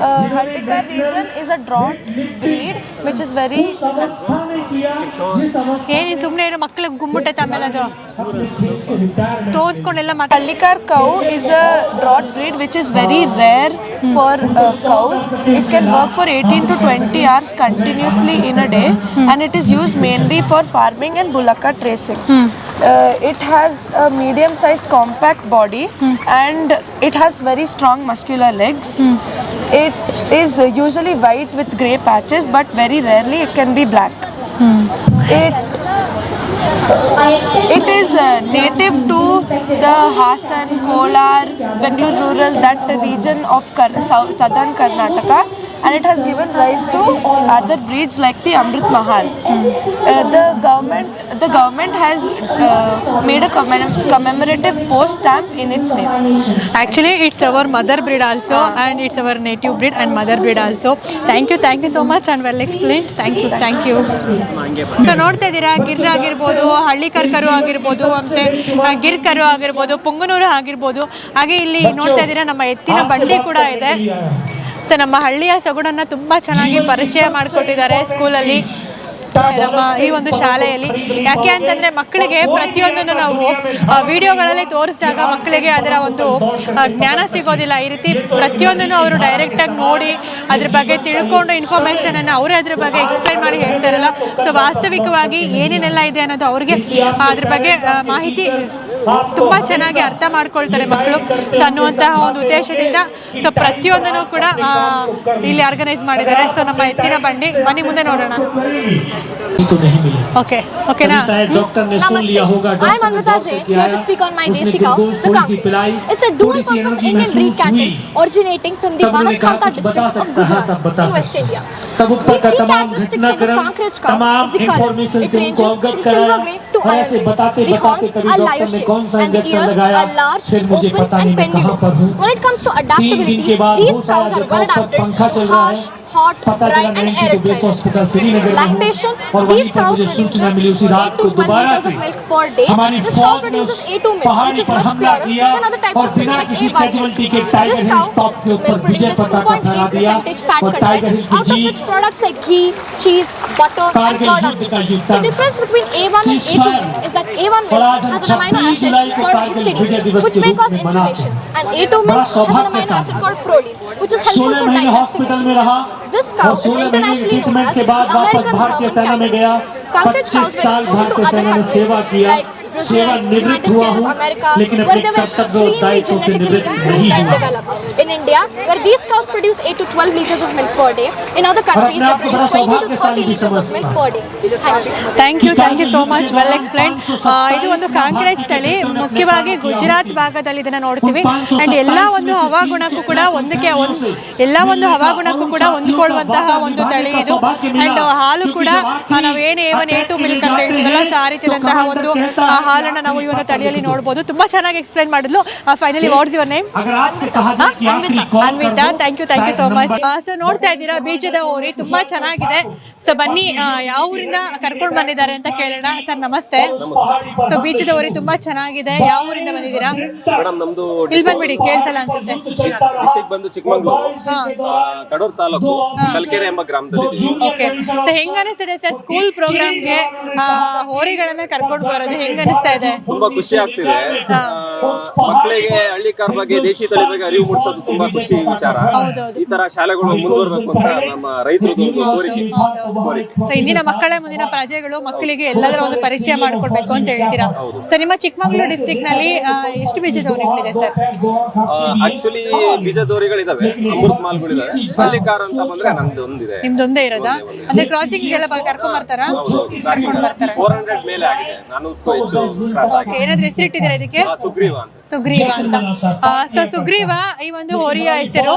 uh, Haldika region is a drought breed which is very ಏನು ಸುಮ್ಮನೆ ಇರೋ ಮಕ್ಕಳಿಗೆ ಗುಮ್ಮುಟ್ಟೈತೆ ಆಮೇಲೆ ಅದು ತೋರಿಸ್ಕೊಂಡೆಲ್ಲ ಮಾತು Hallikar cow is a draught breed which is very rare for cows it can work for eighteen to twenty hours continuously in a day and it is use mainly for farming and bullock tracing it has a medium size compact body and it has very strong muscular legs it is usually white with grey patches but very rarely it can be black. It it is uh, native to the Hassan, Kolar, Bengaluru rural, that region of Kar- sou- southern Karnataka, and it has given rise to other breeds like the Amrit Mahal. Uh, the government, the government has uh, made a commem- commemorative post stamp in its name. Actually it's our mother breed also and it's our native breed and mother breed also. Thank you, thank you so much, and well explained. Thank you, thank you. So ನೋಡ್ತಾ ಇದ್ದೀರಾ ಗಿರ್ ಆಗಿರ್ಬೋದು ಹಳ್ಳಿ ಕರ್ಕರು ಆಗಿರ್ಬೋದು ಮತ್ತೆ ಆ, ಗಿರ್ ಕರು ಆಗಿರ್ಬೋದು ಪುಂಗನೂರು ಆಗಿರ್ಬೋದು ಹಾಗೆ ಇಲ್ಲಿ ನೋಡ್ತಾ ಇದ್ದೀರಾ ನಮ್ಮ ಎತ್ತಿನ ಬಂಡಿ ಕೂಡ ಇದೆ ಸೊ ನಮ್ಮ ಹಳ್ಳಿಯ ಸೊಗಡನ್ನ ತುಂಬ ಚೆನ್ನಾಗಿ ಪರಿಚಯ ಮಾಡಿಕೊಟ್ಟಿದ್ದಾರೆ ಸ್ಕೂಲಲ್ಲಿ ನಮ್ಮ ಈ ಒಂದು ಶಾಲೆಯಲ್ಲಿ. ಯಾಕೆ ಅಂತಂದ್ರೆ ಮಕ್ಕಳಿಗೆ ಪ್ರತಿಯೊಂದನ್ನು ನಾವು ವಿಡಿಯೋಗಳಲ್ಲಿ ತೋರಿಸಿದಾಗ ಮಕ್ಕಳಿಗೆ ಅದರ ಒಂದು ಜ್ಞಾನ ಸಿಗೋದಿಲ್ಲ. ಈ ರೀತಿ ಪ್ರತಿಯೊಂದನ್ನು ಅವರು ಡೈರೆಕ್ಟ್ ಆಗಿ ನೋಡಿ ಅದ್ರ ಬಗ್ಗೆ ತಿಳ್ಕೊಂಡು ಇನ್ಫಾರ್ಮೇಶನ್ ಅನ್ನ ಅವರೇ ಅದ್ರ ಬಗ್ಗೆ ಎಕ್ಸ್ಪ್ಲೈನ್ ಮಾಡಿ ಹೇಳ್ತಾರಲ್ಲ ಸೊ ವಾಸ್ತವಿಕವಾಗಿ ಏನೇನೆಲ್ಲ ಇದೆ ಅನ್ನೋದು ಅವ್ರಿಗೆ ಅದ್ರ ಬಗ್ಗೆ ಮಾಹಿತಿ ತುಂಬಾ ಚೆನ್ನಾಗಿ ಅರ್ಥ ಮಾಡ್ಕೊಳ್ತಾರೆ ಮಕ್ಕಳು ಸೊ ಅನ್ನುವಂತಹ ಒಂದು ಉದ್ದೇಶದಿಂದ ಸೊ ಪ್ರತಿಯೊಂದನ್ನು ಕೂಡ ಆ, ಇಲ್ಲಿ ಆರ್ಗನೈಸ್ ಮಾಡಿದ್ದಾರೆ ಸೊ ನಮ್ಮ ಎತ್ತಿನ ಬಂಡಿ ಬನ್ನಿ ಮುಂದೆ ನೋಡೋಣ तो नहीं मिले ಓಕೆ ಓಕೆನಾ अभी शायद डॉक्टर ने सुन लिया होगा I'm डॉक्टर ने Anvita दौड़ Jain, करके here आया to speak on my उसने desi cow, ग्लूकोज the थोड़ी सी cow. पिलाई It's a dual थोड़ी सी purpose एनर्जी Indian breed महसूस cattle हुई originating from the तब उन्होंने कहा Banaskantha कुछ बता district of सकता है तब ऊपर का तमाम घटनाक्रम तमाम इंफॉर्मेशन से उनको अवगत कराया और ऐसे बताते बताते कभी डॉक्टर ने कौन सा इंजेक्शन लगाया फिर मुझे पता नहीं मैं कहाँ पर हूँ। तीन दिन के बाद वो सारा पंखा चल रहा है। Hot dry and arid lactation these cow produces A2 liters of milk per day. This cow produces A2 milk, which is much purer than other types of milk like A1. This cow milk produces 2.8% fat content, out of which products like ghee, cheese, butter, and curd are made. The difference between A1 and A2 milk is that A1 milk has an amino acid called histidine, which may cause inflammation, and A2 milk has an amino acid called proline, which is helpful for digestive issues. International treatment के बाद वापस भारतीय सेना में गया। 25 साल भारतीय सेना में सेवा किया। सेवा निवृत्त United हुआ States of हूँ America, लेकिन where अपने they were कर्तव्य और extremely दायित्व से genetically निवृत्त नहीं well हुआ developed. In India, where these cows produce 8 to 12 liters of milk per day, in other countries अपने they आप को बड़ा produce 20 to सौभाग्यशाली 30 भी liters of milk समझता per day. Thank you. Thank you thank you so much well explain ಇದು ಒಂದು ಕಾಂಕ್ರೇಜ್ ತಳಿ ಮುಖ್ಯವಾಗಿ ಗುಜರಾತ್ ಭಾಗದಲ್ಲಿ ಇದನ್ನ ನೋಡ್ತೀವಿ ಅಂಡ್ ಎಲ್ಲ ಒಂದು ಹವಾಗುಣಕ್ಕೂ ಕೂಡ ಒಂದಕ್ಕೆ ಒಂದು ಎಲ್ಲ ಒಂದು ಹವಾಗುಣಕ್ಕೂ ಕೂಡ ಹೊಂದ್ಕೊಳ್ಳುವಂತಹ ಒಂದು ತಳಿ ಇದು ಅಂಡ್ ಹಾಲು ಕೂಡ ಆ, ನಾವೇನು ಏವನ್ ಎ ಟು ಮಿಲ್ಕ್ ಅಂತ ಹೇಳ್ತೀವಲ್ಲ ಸೊ ಆ ರೀತಿಯಾದಂತಹ ಒಂದು ಆ ಹಾಲನ್ನ ನಾವು ಇವನ ತಲೆಯಲ್ಲಿ ನೋಡಬಹುದು ತುಂಬಾ ಚೆನ್ನಾಗಿ ಎಕ್ಸ್ಪ್ಲೈನ್ ಮಾಡಿದ್ಲು. Finally what's your name Anvitha thank you thank you so much so ನೋಡ್ತಾ ಇದ್ದೀರಾ ಬೀಜದ ಓರಿ ತುಂಬಾ ಚೆನ್ನಾಗಿದೆ. ಸೊ ಬನ್ನಿ ಯಾವ ಊರಿಂದ ಕರ್ಕೊಂಡು ಬಂದಿದ್ದಾರೆ ಅಂತ ಕೇಳೋಣ. ಸರ್ ನಮಸ್ತೆ. ಸೊ ಬೀಚ್ ಊರಿ ತುಂಬಾ ಚೆನ್ನಾಗಿದೆ. ಯಾವ ಊರಿಂದ ಬಂದಿದ್ದೀರಾ? ಮೇಡಮ್ ನಮ್ದು ಇಲ್ಲಿ ಬಂದ್ಬಿಡಿ ಕೇಳ್ಸಲ್ಲ ಅನ್ಸುತ್ತೆ. ಡಿಸ್ಟಿಕ್ ಬಂದು ಚಿಕ್ಕಮಂಗ್ಳೂರು. ಕಡೂರು ತಾಲೂಕು ಕಲ್ಕೆರೆ ಎಂಬ ಗ್ರಾಮದಲ್ಲಿ. ಓಕೆ. ಸೊ ಹೆಂಗ ಅನಿಸ್ತಿದೆ ಸರ್ ಸ್ಕೂಲ್ ಪ್ರೋಗ್ರಾಮ್ಗೆ ಹೋರಿಗಳನ್ನ ಕರ್ಕೊಂಡು ಬರೋದು? ಹೆಂಗ ಅನಿಸ್ತಾ ಇದೆ? ತುಂಬಾ ಖುಷಿ ಆಗ್ತಿದೆ. ಮಕ್ಕಳಿಗೆ ಹಳ್ಳಿ ಕಾರ್ ಬಗ್ಗೆ ದೇಶಿ ತಳಿ ಬಗ್ಗೆ ಅರಿವು ಮೂಡಿಸೋದು ತುಂಬಾ ಖುಷಿ ವಿಚಾರ. ಈ ತರ ಶಾಲೆಗಳು ಮುಂದುವರ್ಬೇಕು ಅಂತ ನಮ್ಮ ರೈತರು ಕೋರಿಕೆ. ಸೊ ಇಂದಿನ ಮಕ್ಕಳ ಮುಂದಿನ ಪ್ರಜೆಗಳು ಮಕ್ಕಳಿಗೆ ಎಲ್ಲದರ ಒಂದು ಪರಿಚಯ ಮಾಡ್ಕೊಡ್ಬೇಕು ಅಂತ ಹೇಳ್ತೀರಾ? ಸೊ ನಿಮ್ಮ ಚಿಕ್ಕಮಗಳೂರು ಡಿಸ್ಟಿಕ್ನಲ್ಲಿ ಎಷ್ಟು ಬೀಜದವರು ಇದೆ ಸರ್ ಆಕ್ಚುಲಿ ಬೀಜದೋರಿಗಳಿದಾವೆ ಅಮೃತ್ ಮಾಲ್ಗಳಿದಾವೆ. ಅಂತ ಬಂದ್ರೆ ನಮ್ದು ಒಂದಿದೆ ನಿಮ್ದೊಂದೇ ಇರೋದಾ? ಅಂದ್ರೆ ಕ್ರಾಸಿಂಗ್ ಎಲ್ಲ ಕರ್ಕೊಂಡ್ ಬರ್ತಾರಾ? ಕರ್ಕೊಂಡ್ ಬರ್ತಾರಾ? ಫೋರ್ ಹಂಡ್ರೆಡ್ ಮೇಲೆ ಆಗಿದೆ. ನಾನೂರು ಹೆಚ್ಚು ಕ್ರಾಸ್ ಓಕೆ ಏನಾದ್ರು ಹೆಸರಿಟ್ಟಿದ್ದೀರಾ ಇದಕ್ಕೆ? ಸುಗ್ರೀವ ಅಂತ. ಸುಗ್ರೀವ ಅಂತ. ಸೊ ಸುಗ್ರೀವ ಈ ಒಂದು ಹೋರಿಯ ಹೆಸರು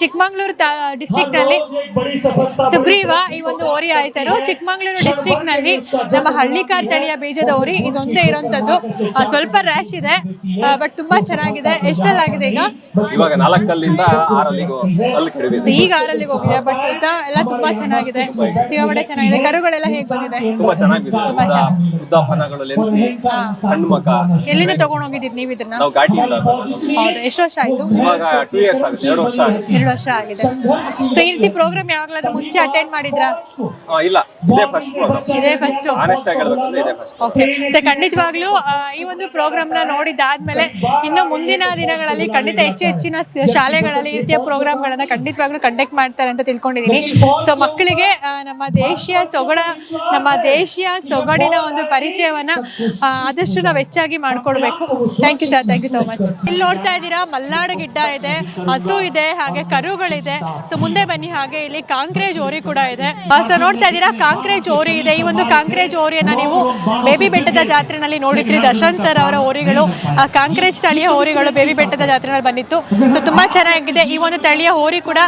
ಚಿಕ್ಕಮಗಳೂರು ಡಿಸ್ಟ್ರಿಕ್ಟ್ನಲ್ಲಿ ಸುಗ್ರೀವ ಈ ಒಂದು ಹೋರಿಯ ಹೆಸರು ಚಿಕ್ಕಮಗಳೂರು ಡಿಸ್ಟ್ರಿಕ್ಟ್ನಲ್ಲಿ ನಮ್ಮ ಹಳ್ಳಿಕಾರ್ ತಳಿಯ ಬೀಜದ ಹೋರಿ ಇದೊಂದೇ ಇರುವಂತದ್ದು ಸ್ವಲ್ಪ ರ್ಯಾಶ್ ಇದೆ. ಬಟ್ ತುಂಬಾ ಚೆನ್ನಾಗಿದೆ. ಎಷ್ಟಲ್ಲಾಗಿದೆ ಈಗ? ಇವಾಗ ನಾಲ್ಕಲ್ಲಿಂದ ಆರಲ್ಲಿಗೆ ಈಗ ಆರಲ್ಲಿಗೆ ಹೋಗಿದೆ ಬಟ್ ಎಲ್ಲ ತುಂಬಾ ಚೆನ್ನಾಗಿದೆ. ಸಿಗಾಬಟ್ಟೆ ಚೆನ್ನಾಗಿದೆ. ಕರುಗಳೆಲ್ಲ ಹೇಗ್ ಬಂದಿದೆ? ತುಂಬಾ ಚೆನ್ನಾಗಿದೆ. ತುಂಬಾ ಸಣ್ಣ ಮಕ ಎಲ್ಲಿಂದ ತಗೊಂಡ್ ಹೋಗಿದ್ದೀರಿ ನೀವು ಇದನ್ನ? ನಾವು ಘಾಟಿಯಿಂದ ಹೌದು ಎಷ್ಟು ವರ್ಷ ಆಯ್ತು? ಇವಾಗ ಟೂ ಇಯರ್ಸ್ ಆಗುತ್ತೆ. ಎರಡು ವರ್ಷ ಆಗುತ್ತೆ. ಎರಡು ವರ್ಷ ಆಗಿದೆ. ಸೊ ಈ ರೀತಿ ಪ್ರೋಗ್ರಾಮ್ ಯಾವಾಗ್ಲಾದ್ರೂ ಮುಂಚೆ ಅಟೆಂಡ್ ಮಾಡಿದ್ರಾ? ಆ, ಇಲ್ಲ. ಇದೇ ಫಸ್ಟ್ ಇದೇ ಫಸ್ಟ್ ಆನೆಸ್ಟ್ ಆಗಿ ಹೇಳ್ಬೇಕಂದ್ರೆ ಇದೇ ಫಸ್ಟ್ ಓಕೆ ಸೊ ಖಂಡಿತವಾಗ್ಲೂ ಆ, ಈ ಒಂದು ಪ್ರೋಗ್ರಾಮ್ನ ನೋಡಿದಾದ್ಮೇಲೆ ಇನ್ನು ಮುಂದಿನ ದಿನಗಳಲ್ಲಿ ಖಂಡಿತ ಹೆಚ್ಚು ಹೆಚ್ಚಿನ ಸ- ಶಾಲೆಗಳಲ್ಲಿ ಈ ರೀತಿಯ ಪ್ರೋಗ್ರಾಮ್ ಗಳನ್ನ ಖಂಡಿತವಾಗ್ಲೂ ಕಂಡಕ್ಟ್ ಮಾಡ್ತಾರೆ ಅಂತ ತಿಳ್ಕೊಂಡಿದೀನಿ ಸೊ ಮಕ್ಕಳಿಗೆ ಆ, ನಮ್ಮ ದೇಶೀಯ ಸೊಗಡ ನಮ್ಮ ದೇಶೀಯ ಸೊಗಡಿನ ಒಂದು ಪರಿಚಯವನ್ನ ಆ, ಆದಷ್ಟು ನಾವು ಹೆಚ್ಚಾಗಿ ಮಾಡ್ಕೊಡ್ಬೇಕು. Thank you sir thank you so much ಇಲ್ಲಿ ನೋಡ್ತಾ ಇದ್ದೀರಾ ಮಲ್ನಾಡು ಗಿಡ್ಡ ಇದೆ ಹಸು ಇದೆ ಹಾಗೆ ಕರುಗಳಿದೆ. ಸೊ ಮುಂದೆ ಬನ್ನಿ ಹಾಗೆ ಇಲ್ಲಿ ಕಾಂಕ್ರೇಜ್ ಓರಿ ಕೂಡ ಇದೆ. ಸೊ ನೋಡ್ತಾ ಇದ್ದೀರಾ? ಕಾಂಕ್ರೇಜ್ ಓರಿ ಇದೆ. ಈ ಒಂದು ಕಾಂಕ್ರೇಜ್ ಓರಿಯನ್ನ ನೀವು ಬೇಬಿ ಬೆಟ್ಟದ ಜಾತ್ರೆನಲ್ಲಿ ನೋಡಿದ್ರಿ. ದರ್ಶನ್ ಸರ್ ಅವರ ಓರಿಗಳು ಆ ಕಾಂಕ್ರೇಜ್ ತಳಿಯ ಓರಿಗಳು ಬೇಬಿ ಬೆಟ್ಟದ ಜಾತ್ರೆನಲ್ಲಿ ಬಂದಿತ್ತು. ಸೊ ತುಂಬಾ ಚೆನ್ನಾಗಿದೆ. ಈ ಒಂದು ತಳಿಯ ಓರಿ ಕೂಡ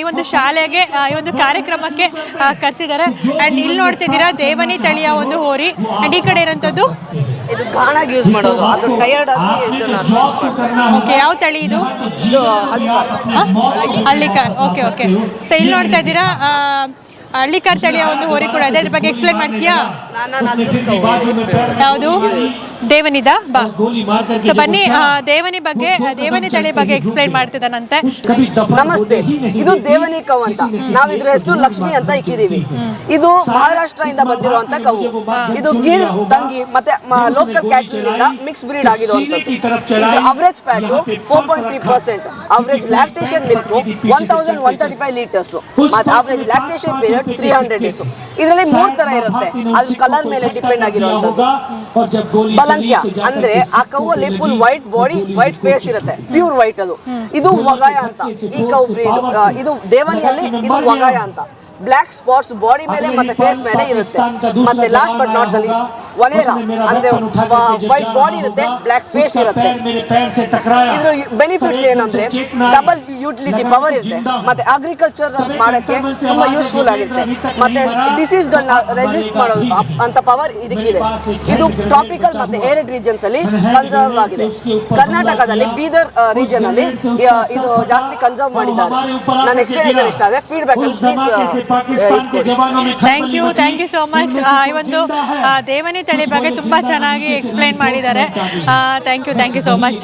ಈ ಒಂದು ಶಾಲೆಗೆ ಈ ಒಂದು ಕಾರ್ಯಕ್ರಮಕ್ಕೆ ಕರೆಸಿದ್ದಾರೆ. ಅಂಡ್ ಇಲ್ಲಿ ನೋಡ್ತಿದ್ದೀರಾ ದೇವನಿ ತಳಿಯ ಒಂದು ಹೋರಿ. ಅಂಡ್ ಈ ಕಡೆ ಇರೋಂಥದ್ದು ಇದು ಗಾಣಾಗಿ ಯೂಸ್ ಮಾಡೋದು. ಅದು ಟಯರ್ಡ್ ಆಗಿ ಇದನ್ನ ಓಕೆ ಯಾವ ತಳಿ ಇದು? ಹಳ್ಳಿಕಾರ್. ಓಕೆ ಓಕೆ ಸೊ ಇಲ್ಲಿ ನೋಡ್ತಾ ಇದ್ದೀರಾ ಹಳ್ಳಿಕಾರ್ ತಳಿಯ ಒಂದು ಹೋರಿ ಕೂಡ ಇದೆ. ಅದ್ರ ಬಗ್ಗೆ ಎಕ್ಸ್ಪ್ಲೈನ್ ಮಾಡ್ತೀಯಾ? ಯಾವುದು? ದೇವನಿದ ಬಾ ಸೊ ಬನ್ನಿ ದೇವನಿ ಬಗ್ಗೆ ದೇವನಿ ತಳಿ ಬಗ್ಗೆ ಎಕ್ಸ್ಪ್ಲೈನ್ ಮಾಡ್ತಿದ್ದಾನಂತೆ ನಮಸ್ತೆ ಇದು ದೇವನಿ ಕವ್ ಅಂತ ನಾವು ಇದ್ರ ಹೆಸರು ಲಕ್ಷ್ಮಿ ಅಂತ ಇಕ್ಕಿದೀವಿ ಇದು ಮಹಾರಾಷ್ಟ್ರದಿಂದ ಬಂದಿರುವಂತ ಕವು ಇದು ಗಿರ್ ತಂಗಿ ಮತ್ತೆ ಲೋಕಲ್ ಕ್ಯಾಟಲ್ ಇಂದ ಮಿಕ್ಸ್ ಬ್ರೀಡ್ ಆಗಿರುವಂತದ್ದು average fat four point three percent average lactation milk one thousand one thirty five litres ಮತ್ತೆ average lactation period three hundred days ಇದರಲ್ಲಿ ಮೂರ್ ತರ ಇರುತ್ತೆ ಅದು ಕಲರ್ ಮೇಲೆ ಡಿಪೆಂಡ್ ಆಗಿರುವಂತದ್ದು ಅಂದ್ರೆ ಆ ಕವ್ವಲ್ಲಿ full white body white face ಇರುತ್ತೆ. ಪ್ಯೂರ್ ವೈಟ್ ಅದು. ಇದು ವಗಾಯ ಅಂತ. ಈ ಕೌ ಬ್ರೀಡ್ ಇದು ದೇವನಿಯಲ್ಲಿ ಇದು ವಗಾಯ ಅಂತ. ಬ್ಲಾಕ್ ಸ್ಪಾಟ್ಸ್ ಬಾಡಿ ಮೇಲೆ ಮತ್ತೆ ಫೇಸ್ ಮೇಲೆ ಇರುತ್ತೆ. ಮತ್ತೆ last but not the least ವನೇರಾ ಅಂದ್ರೆ ವೈಟ್ ಬಾಡಿ ಇರುತ್ತೆ ಬ್ಲಾಕ್ ಫೇಸ್ ಇರುತ್ತೆ. ಇದ್ರ ಬೆನಿಫಿಟ್ಸ್ ಏನಂದ್ರೆ ಡಬಲ್ ಯುಟಿಲಿಟಿ ಪವರ್ ಇರುತ್ತೆ. ಮತ್ತೆ ಅಗ್ರಿಕಲ್ಚರ್ ಮಾಡಕ್ಕೆ ತುಂಬಾ ಯೂಸ್ಫುಲ್ ಆಗಿರುತ್ತೆ. ಮತ್ತೆ ಡಿಸೀಸ್ ಗಳನ್ನ ರೆಸಿಸ್ಟ್ ಮಾಡೋದು ಅಂತ ಪವರ್ ಇದಕ್ಕಿದೆ. ಇದು ಟ್ರಾಪಿಕಲ್ ಮತ್ತೆ ಏರಿಡ್ ರೀಜನ್ಸ್ ಅಲ್ಲಿ ಕನ್ಸರ್ವ್ ಆಗಿದೆ. ಕರ್ನಾಟಕದಲ್ಲಿ ಬೀದರ್ ರೀಜನ್ ಅಲ್ಲಿ ಇದು ಜಾಸ್ತಿ ಕನ್ಸರ್ವ್ ಮಾಡಿದ್ದಾರೆ. ನನ್ನ ಎಕ್ಸ್ಪ್ಲನೇಷನ್ ಇಷ್ಟ ಆದ್ರೆ feedback please thank you thank you so much ಈ ಒಂದು ದೇವನಿ ತಳಿ ಬಗ್ಗೆ ತುಂಬಾ ಚೆನ್ನಾಗಿ ಎಕ್ಸ್ಪ್ಲೈನ್ ಮಾಡಿದ್ದಾರೆ. Thank you thank you so much